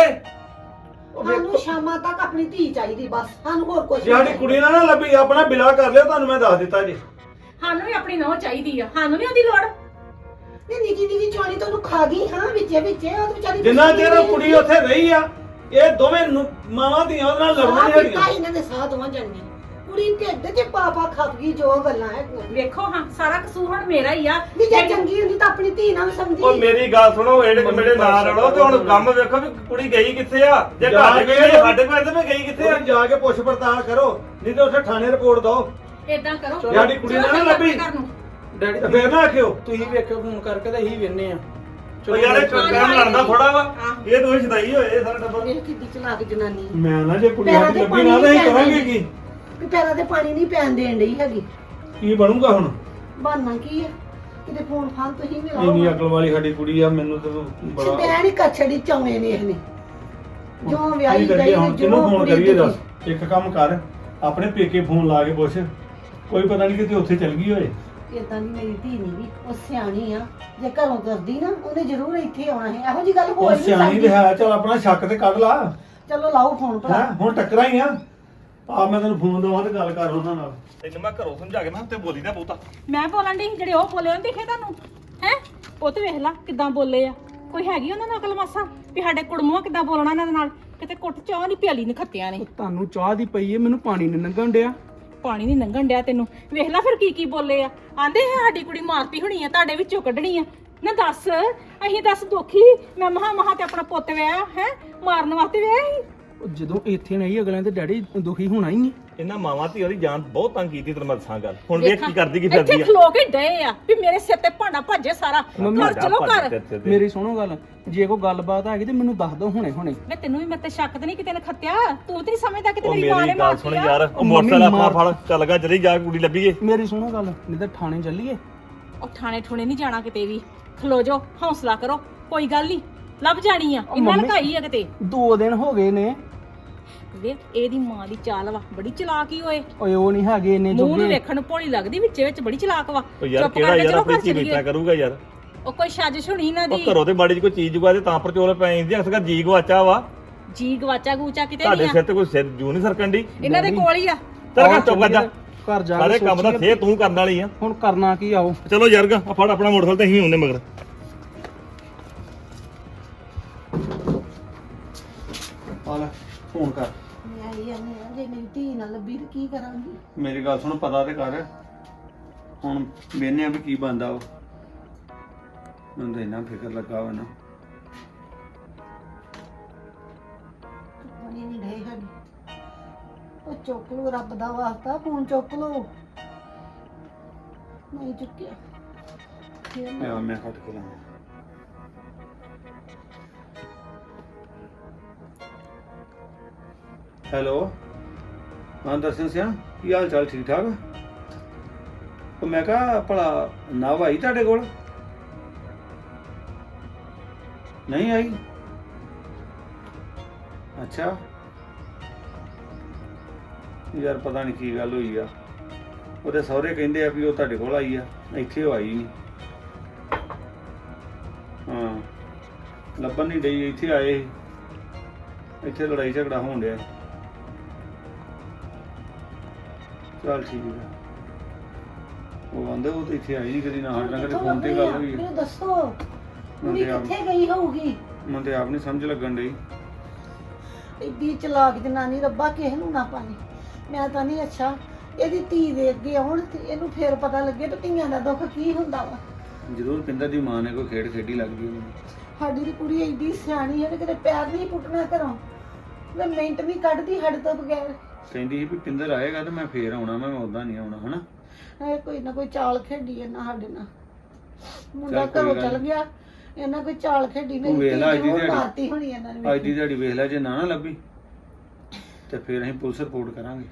ਉਹ ਸਾਨੂੰ ਵੇਖੋ ਸ਼ਾਮਾਂ ਤੱਕ ਆਪਣੀ ਧੀ ਚਾਹੀਦੀ ਬਸ। ਸਾਨੂੰ ਹੋਰ ਕੁਝ ਜੇ ਸਾਡੀ ਕੁੜੀ ਨਾਲ ਨਾ ਲੱਭੀ ਆਪਣਾ ਬਿਲਾ ਕਰ ਲਿਓ ਤੁਹਾਨੂੰ ਮੈਂ ਦੱਸ ਦਿੱਤਾ ਜੀ। ਸਾਨੂੰ ਵੀ ਆਪਣੀ ਨੌ ਚਾਹੀਦੀ ਆ। ਸਾਨੂੰ ਨਹੀਂ ਉਹਦੀ ਲੋੜ। ਨਹੀਂ ਨਿੱਕੀ ਨਿੱਕੀ ਚੋਣੀ ਤੁਹਾਨੂੰ ਖਾ ਗਈ ਹਾਂ ਵਿੱਚੇ ਵਿੱਚੇ ਉਹ ਤੇ ਵਿਚਾਰੀ ਜਿੰਨਾ ਚਿਰ ਉਹ ਕੁੜੀ ਉੱਥੇ ਰਹੀ ਆ ਇਹ ਦੋਵੇਂ ਨੂੰ- ਮਾਵਾਂ ਧੀਆਂ ਉਹਦੇ ਨਾਲ ਲੜਨਾ ਨਹੀਂ ਸਾਹ ਹੈਗੀਆਂ। ਪੀਤਾ ਇਹਨਾਂ ਦੇ ਸਾਹ ਦੋਵਾਂ ਜਣੀਆਂ। ਕੁੜੀ ਢਿੱਡ 'ਚ ਪਾਪਾ ਖੱਪ ਗਈ ਜੋ ਗੱਲਾਂ ਹੈਗੀਆਂ। ਵੇਖੋ ਹਾਂ ਸਾਰਾ ਕਸੂਰ ਹੁਣ ਮੇਰਾ ਹੀ ਆ। ਵੀ ਜੇ ਚੰਗੀ ਹੁੰਦੀ ਤਾਂ ਆਪਣੀ ਧੀ ਨਾਲ ਸਮਝੀ। ਉਹ ਮੇਰੀ ਗੱਲ ਸੁਣੋ ਇਹੜੇ ਮੇਰੇ ਨਾਲ ਰਲੋ ਤੇ ਹੁਣ ਕੰਮ ਵੇਖੋ ਵੀ ਕੁੜੀ ਗਈ ਕਿੱਥੇ ਆ? ਜੇ ਘਰ ਗਈ ਸਾਡੇ ਕੋਲ ਤੇ ਮੈਂ ਗਈ ਕਿੱਥੇ ਆ? ਜਾ ਕੇ ਪੁੱਛ ਪੜਤਾਲ ਕਰੋ ਨਹੀਂ ਤੇ ਉੱਥੇ ਥਾਣੇ ਰਿਪੋਰਟ ਦਿਓ। ਏਦਾਂ ਕਰੋ। ਸਾਡੀ ਕੁੜੀ ਨਾਲ ਨਾ ਲੱਭੀ। ਘਰ। ਡੈਡੀ ਤੇ ਫੇਰ ਨਾ ਆਖਿਓ। ਤੁਸੀਂ ਵੇਖਿਓ ਫੋਨ ਕਰਕੇ ਤਾਂ ਇਹੀ ਵੇਨੇ ਆ ਉਹ ਯਾਰ ਇਹ ਟਾਈਮ ਲੜਦਾ ਥੋੜਾ ਵਾ। ਇਹ ਦੋਵੇਂ ਛਦਾਈ ਹੋਏ ਸਾਰਾ ਟੱਬਰ। ਇਹ ਕਿੱਡੀ ਚਲਾਕ ਜਨਾਨੀ। ਹੈ। ਮੈਂ ਨਾ ਜੇ ਕੁੜੀ ਪੈਰਾਂ ਸਾਡੀ ਤੇ ਲੱਭੀ ਨਾ ਪਾਣੀ ਤਾਂ ਅਸੀਂ ਨਹੀਂ ਕਰਾਂਗੇ ਪੈਂਦਾ। ਕੀ? ਵੀ ਪੈਰਾਂ ਤੇ ਪਾਣੀ ਨਹੀਂ ਪੈਣ ਦੇਣ ਡਈ ਹੈਗੀ। ਕੀ ਬਣੂਗਾ ਹੁਣ? ਬਹਾਨਾ ਕੀ ਹੈ ਕਿਤੇ ਫੋਨ ਫਾਨ ਤੁਸੀਂ ਵੀ ਇੰਨੀ ਲਾਓ ਅਕਲ ਵਾਲੀ ਸਾਡੀ ਕੁੜੀ ਆ ਮੈਨੂੰ ਤਾਂ ਬੜਾ ਸਿੱਧਿਆਂ ਨਹੀਂ ਕੱਛੜੀ ਚੌਵੇਂ ਨੇ ਇਹਨੇ। ਜੋ ਵਿਆਹੀ ਕਰੀਏ ਗਈ ਹੁਣ ਨੇ ਕਿਹਨੂੰ ਫੋਨ ਕੁੜੀ ਕਰੀਏ। ਦੱਸ? ਇੱਕ ਕੰਮ ਕਰ ਆਪਣੇ ਪੇਕੇ ਫੋਨ ਲਾ ਕੇ ਪੁੱਛ। ਕੋਈ ਪਤਾ ਨਹੀਂ ਕਿਤੇ ਉੱਥੇ ਚਲ ਗਈ ਹੋਏ। ਏਦਾਂ ਦੀ ਮੇਰੀ ਧੀ ਨਹੀਂ ਵੀ ਉਹ ਸਿਆਣੀ ਆ। ਜੇ ਘਰੋਂ ਤੁਰਦੀ ਨਾ ਉਹਨੇ ਜ਼ਰੂਰ ਇੱਥੇ ਆਉਣਾ ਹੈ। ਇਹੋ ਜੀ ਗੱਲ ਹੋ ਉਹ ਨਹੀਂ ਸਿਆਣੀ ਸਕਦੀ। ਤੇ ਹੈ ਚਲ ਆਪਣਾ ਸ਼ੱਕ ਤੇ ਕੱਢ ਲਾ। ਚਲੋ ਲਾਓ ਫੋਨ ਭਰਾ ਹੈ ਹੁਣ ਟੱਕਰਾਂ ਹੀ ਆ। ਆ ਮੈਂ ਤੈਨੂੰ ਫੋਨ ਦਵਾਂ ਤੇ ਗੱਲ ਕਰ ਉਹਨਾਂ ਨਾਲ। ਤੈਨੂੰ ਮੈਂ ਘਰੋਂ ਸਮਝਾ ਕੇ ਮੈਂ ਤੇ ਬੋਲੀ ਨਾ ਬਹੁਤਾ। ਮੈਂ ਬੋਲਣ ਦੀ ਜਿਹੜੇ ਉਹ ਬੋਲੇ ਉਹ ਦਿਖੇ ਤੁਹਾਨੂੰ? ਹੈ? ਉਹ ਤੇ ਵੇਖ ਲਾ ਕਿਦਾਂ ਬੋਲੇ ਆ। ਕੋਈ ਹੈਗੀ ਉਹਨਾਂ ਨੂੰ ਅਕਲ ਮਾਸਾ? ਵੀ ਸਾਡੇ ਕੁੜਮੂਆ ਕਿਦਾਂ ਬੋਲਣਾ ਇਹਨਾਂ ਦੇ ਨਾਲ? ਕਿਤੇ ਕੁੱਟ ਚਾਹ ਨਹੀਂ ਪਿਆਲੀ ਨੇ ਖੱਤਿਆਂ ਨੇ। ਤੁਹਾਨੂੰ ਚਾਹ ਦੀ ਪਈ ਏ ਮੈਨੂੰ ਪਾਣੀ ਨਹੀਂ ਲੰਘਣ ਡਿਆ। ਪਾਣੀ ਨਹੀਂ ਲੰਘਣ ਡਿਆ ਤੈਨੂੰ। ਵੇਖ ਲੈ ਫਿਰ ਕੀ ਕੀ ਬੋਲੇ ਆ। ਆਂਦੇ ਆ ਸਾਡੀ ਕੁੜੀ ਮਾਰਤੀ ਹੋਣੀ ਆ ਤੁਹਾਡੇ ਵਿੱਚੋਂ ਕੱਢਣੀ ਆ। ਨਾ ਦੱਸ ਅਸੀਂ ਦੱਸ ਦੁਖੀ। ਮੈਂ ਮਹਾ ਮਹਾ ਤੇ ਆਪਣਾ ਪੁੱਤ ਵਿਆਹ ਹੈ? ਮਾਰਨ ਵਾਸਤੇ ਵਿਆਹ ਸੀ? ਉਹ ਜਦੋਂ ਇੱਥੇ ਨਹੀਂ ਅਗਲਿਆਂ ਤੇ ਡੈਡੀ ਦੁਖੀ ਹੋਣਾ ਹੀ ਹੈ ਇਹਨਾਂ ਮਾਵਾਂ ਧੀਆਂ ਦੀ ਜਾਨ ਬਹੁਤ ਤੰਗ ਕੀਤੀ ਤੈਨੂੰ ਮੈਂ ਦੱਸਾਂ ਗੱਲ। ਹੁਣ ਵੇਖ ਕੀ ਕਰਦੀ ਕੀ ਫਿਰਦੀ ਇੱਥੇ ਆ ਖਲੋ ਕੇ ਡਏ ਆ ਵੀ ਮੇਰੇ ਸਿਰ ਤੇ ਭਾਂਡਾ ਭੱਜੇ ਸਾਰਾ। ਮੰਮੀ, ਘਰ। ਚਲੋ ਘਰ ਮੇਰੀ ਮੇਰੀ ਸੁਣੋ ਗੱਲ ਜੇ ਕੋਈ ਗੱਲਬਾਤ ਹੈਗੀ ਤੇ ਮੈਨੂੰ ਦੱਸ ਦਿਓ ਹੁਣੇ ਹੁਣੇ। ਮੈਂ ਤੈਨੂੰ ਵੀ ਮੇਰੇ ਤੇ ਸ਼ੱਕ ਤੇ ਨਹੀਂ ਕਿਤੇ ਨੇ ਖੱਤਿਆ ਤੂੰ ਤੇ ਨਹੀਂ ਸਮਝਦਾ ਕਿ ਉਹ ਤੇਰੀ ਮਾਂ ਨੇ ਮੇਰੀ ਗੱਲ ਸੁਣ ਮਾਰਤੀ ਆ ਯਾਰ ਉਹ ਮੋਟਰਸਾਈਕਲ ਆਪਣਾ ਫੜ ਚੱਲ ਗਾ ਜਲਦੀ ਜਾ ਕੇ ਕੁੜੀ ਲੱਭੀਏ ਮੇਰੀ ਸੁਣੋ ਗੱਲ ਨਹੀਂ ਤਾਂ ਥਾਣੇ ਚੱਲੀਏ। ਉਹ ਥਾਣੇ ਠੂਣੇ ਨਹੀਂ ਜਾਣਾ ਕਿਤੇ ਵੀ। ਖਲੋ ਜਾਓ ਹੌਸਲਾ ਕਰੋ ਕੋਈ ਗੱਲ ਨਹੀਂ ਲੱਭ ਜਾਣੀ ਆ। ਇਹਨਾਂ ਮੰਮੀ- ਲਗਾਈ ਆ ਕਿਤੇ। ਦੋ ਦਿਨ ਹੋ ਗਏ ਨੇ ਵੇਖ ਇਹਦੀ ਮਾਂ ਦੀ ਚਾਲ ਵਾ ਬੜੀ ਚਲਾਕ ਹੀ ਓਏ। ਓਏ ਉਹ ਨਹੀਂ ਹੈਗੇ ਇੰਨੇ ਮੂੰਹ ਨੂੰ ਜੋਗੇ। ਵੇਖਣ ਨੂੰ ਭੋਲੀ ਲੱਗਦੀ ਵਿੱਚੇ ਵਿੱਚ ਬੜੀ ਚਲਾਕ ਵਾ। ਉਹ ਯਾਰ ਚੁੱਪ ਕਿਹੜਾ ਕਰਕੇ ਯਾਰ ਚਲੋ ਆਪਣੀ ਘਰ ਧੀ ਚੱਲੀਏ। ਬੀਤਾ ਕਰੂਗਾ ਯਾਰ। ਉਹ ਕੋਈ ਸਾਜ਼ਿਸ਼ ਹੋਣੀ ਇਹਨਾਂ ਉਹ ਦੀ ਘਰੋਂ ਤੇ ਬਾੜੀ 'ਚ ਕੋਈ ਚੀਜ਼ ਜੁਗਾ ਤੇ ਤਾਂ ਪਰਚੋਲ ਪੈ ਜਾਂਦੀ ਅਕਸਰ ਜੀ ਗਵਾਚਾ ਵਾ। ਜੀ ਗਵਾਚਾ ਗੂਚਾ ਕਿਤੇ ਤੁਹਾਡੇ ਨਹੀਂ ਆ। ਸਿਰ ਤੇ ਕੋਈ ਸਿਰ ਜੂ ਨਹੀਂ ਸਰਕਣ ਦੀ। ਇਹਨਾਂ ਦੇ ਕੋਲ ਹੀ ਆ। ਚੱਲ ਗਾ ਆਓ ਚੁੱਪ ਕਰ ਜਾ। ਘਰ ਜਾ ਕੇ ਸਾਰੇ ਕੰਮ ਦਾ ਸੋਚੀਏ। ਫੇਰ ਤੂੰ ਕਰਨ ਵਾਲੀ ਆ। ਹੁਣ ਕਰਨਾ ਕੀ ਆਓ ਚਲੋ ਯਾਰ ਗਾ ਆ ਫੜ ਆਪਣਾ ਮੋਟਰਸਾਈਕਲ ਤੇ ਅਸੀਂ ਹੁੰਦੇ ਮਗਰ। ਆ ਲੈ ਫੋਨ ਕਰ। ਜੇ ਮੇਰੀ ਧੀ ਨਾਲ ਲੱਭੀ ਤੇ ਕੀ ਕਰਾਂਗੀ? ਮੇਰੀ ਗੱਲ ਸੁਣ ਪਤਾ ਤੇ ਕਰ। ਹੁਣ ਵੇਨੇ ਆ ਵੀ ਕੀ ਬੰਦਾ ਉਹ। ਮੈਨੂੰ ਤਾਂ ਇੰਨਾ ਫਿਕਰ ਲੱਗਾ ਵਾ ਨਾ। ਪਾਣੀ ਨਹੀਂ ਢੇ ਹੈਗੀ। ਉਹ ਚੁੱਕ ਲੋ ਰੱਬ ਦਾ ਵਾਸਤਾ ਫੋਨ ਚੁੱਕ ਲੋ ਨਹੀਂ ਚੁੱਕਿਆ। ਫੇਰ ਮੈਂ ਮੈਂ ਹਟ ਕੇ ਲਾਂ ਹੈਲੋ? ਹਾਂ ਦਰਸ਼ਨ ਸਿਆ, ਕੀ ਹਾਲ ਚਾਲ ਠੀਕ ਠਾਕ? ਉਹ ਮੈਂ ਕਹਾ, ਭਲਾ ਨਾ ਭਾਈ ਤੁਹਾਡੇ ਕੋਲ? ਨਹੀਂ ਆਈ? ਅੱਛਾ। ਯਾਰ, ਪਤਾ ਨਹੀਂ ਕੀ ਗੱਲ ਹੋਈ ਆ। ਉਹਦੇ ਸਹੁਰੇ ਕਹਿੰਦੇ ਆ ਵੀ ਉਹ ਤੁਹਾਡੇ ਕੋਲ ਆਈ ਆ, ਇੱਥੇ ਉਹ ਆਈ ਨਹੀਂ ਹਾਂ। ਲੱਭਣ ਨਹੀਂ ਡਈ, ਇੱਥੇ ਆਏ ਸੀ। ਇੱਥੇ ਲੜਾਈ ਝਗੜਾ ਹੋਣ ਡਿਆ ਚਲ ਠੀਕ ਹੈ ਉਹ ਆਂਦੇ ਉਹ ਤਾਂ ਇੱਥੇ ਆਈ ਨਹੀਂ ਕਦੀ ਨਾ ਸਾਡੇ ਨਾਲ ਕਦੇ ਫੋਨ ਤੇ ਗੱਲ ਹੋਈ। ਹੈ। ਮੈਨੂੰ ਦੱਸੋ ਕੁੜੀ ਆਪ- ਕਿੱਥੇ ਗਈ ਹੋਊਗੀ? ਮੈਨੂੰ ਤੇ ਆਪ ਨਹੀਂ ਸਮਝ ਲੱਗਣ ਡਈ। ਇੱਡੀ ਚਲਾਕ ਜਨਾਨੀ ਰੱਬਾ ਕਿਸੇ ਨੂੰ ਨਾ ਪਾਣੀ ਮੈਂ ਤਾਂ ਨਹੀਂ ਅੱਛਾ ਇਹਦੀ ਧੀ ਦੇ ਅੱਗੇ ਆਉਣ ਤੇ ਇਹਨੂੰ ਫੇਰ ਪਤਾ ਲੱਗੇ ਤੇ ਧੀਆਂ ਦਾ ਦੁੱਖ ਕੀ ਹੁੰਦਾ ਵਾ। ਜ਼ਰੂਰ ਪਿੰਦਰ ਦੀ ਮਾਂ ਨੇ ਕੋਈ ਖੇਡ ਖੇਡੀ ਲੱਗਦੀ ਉਹਨੂੰ ਸਾਡੀ ਦੀ ਕੁੜੀ ਐਡੀ ਸਿਆਣੀ ਹੈ ਤੇ ਕਿਤੇ ਪੈਰ ਨਹੀਂ ਪੁੱਟਣਾ ਘਰੋਂ। ਮੈਂ ਮਿੰਟ ਨਹੀਂ ਕੱਢਦੀ ਸਾਡੇ ਤੋਂ ਬਗੈਰ। ਕਹਿੰਦੀ ਸੀ ਵੀ ਪਿੰਦਰ ਆਏਗਾ ਤੇ ਮੈਂ ਫੇਰ ਆਉਣਾ ਮੈਂ ਉਦਾਂ ਨਹੀਂ ਆਉਣਾ ਹਨਾ? ਇਹ ਕੋਈ ਨਾ ਕੋਈ ਚਾਲ ਖੇਡੀ ਇਹਨਾਂ ਸਾਡੇ ਨਾਲ। ਮੁੰਡਾ ਚੱਲ ਕੋਈ ਘਰੋਂ ਗੱਲ ਚਲ ਗਿਆ ਇਹਨਾਂ ਕੋਈ ਚਾਲ ਖੇਡੀ ਤੂੰ ਮੇਰੀ ਵੇਖ ਲੈ ਅੱਜ ਧੀ ਦੀ ਜ਼ਰੂਰ ਦਿਹਾੜੀ। ਮਾਰਤੀ ਹੋਣੀ ਇਹਨਾਂ ਨੇ ਅੱਜ ਦੀ ਦਿਹਾੜੀ ਵੇਖ ਲੈ ਜੇ ਨਾ ਨਾ ਲੱਭੀ ਤੇ ਫੇਰ ਅਸੀਂ ਪੁਲਿਸ ਰਿਪੋਰਟ ਕਰਾਂਗੇ।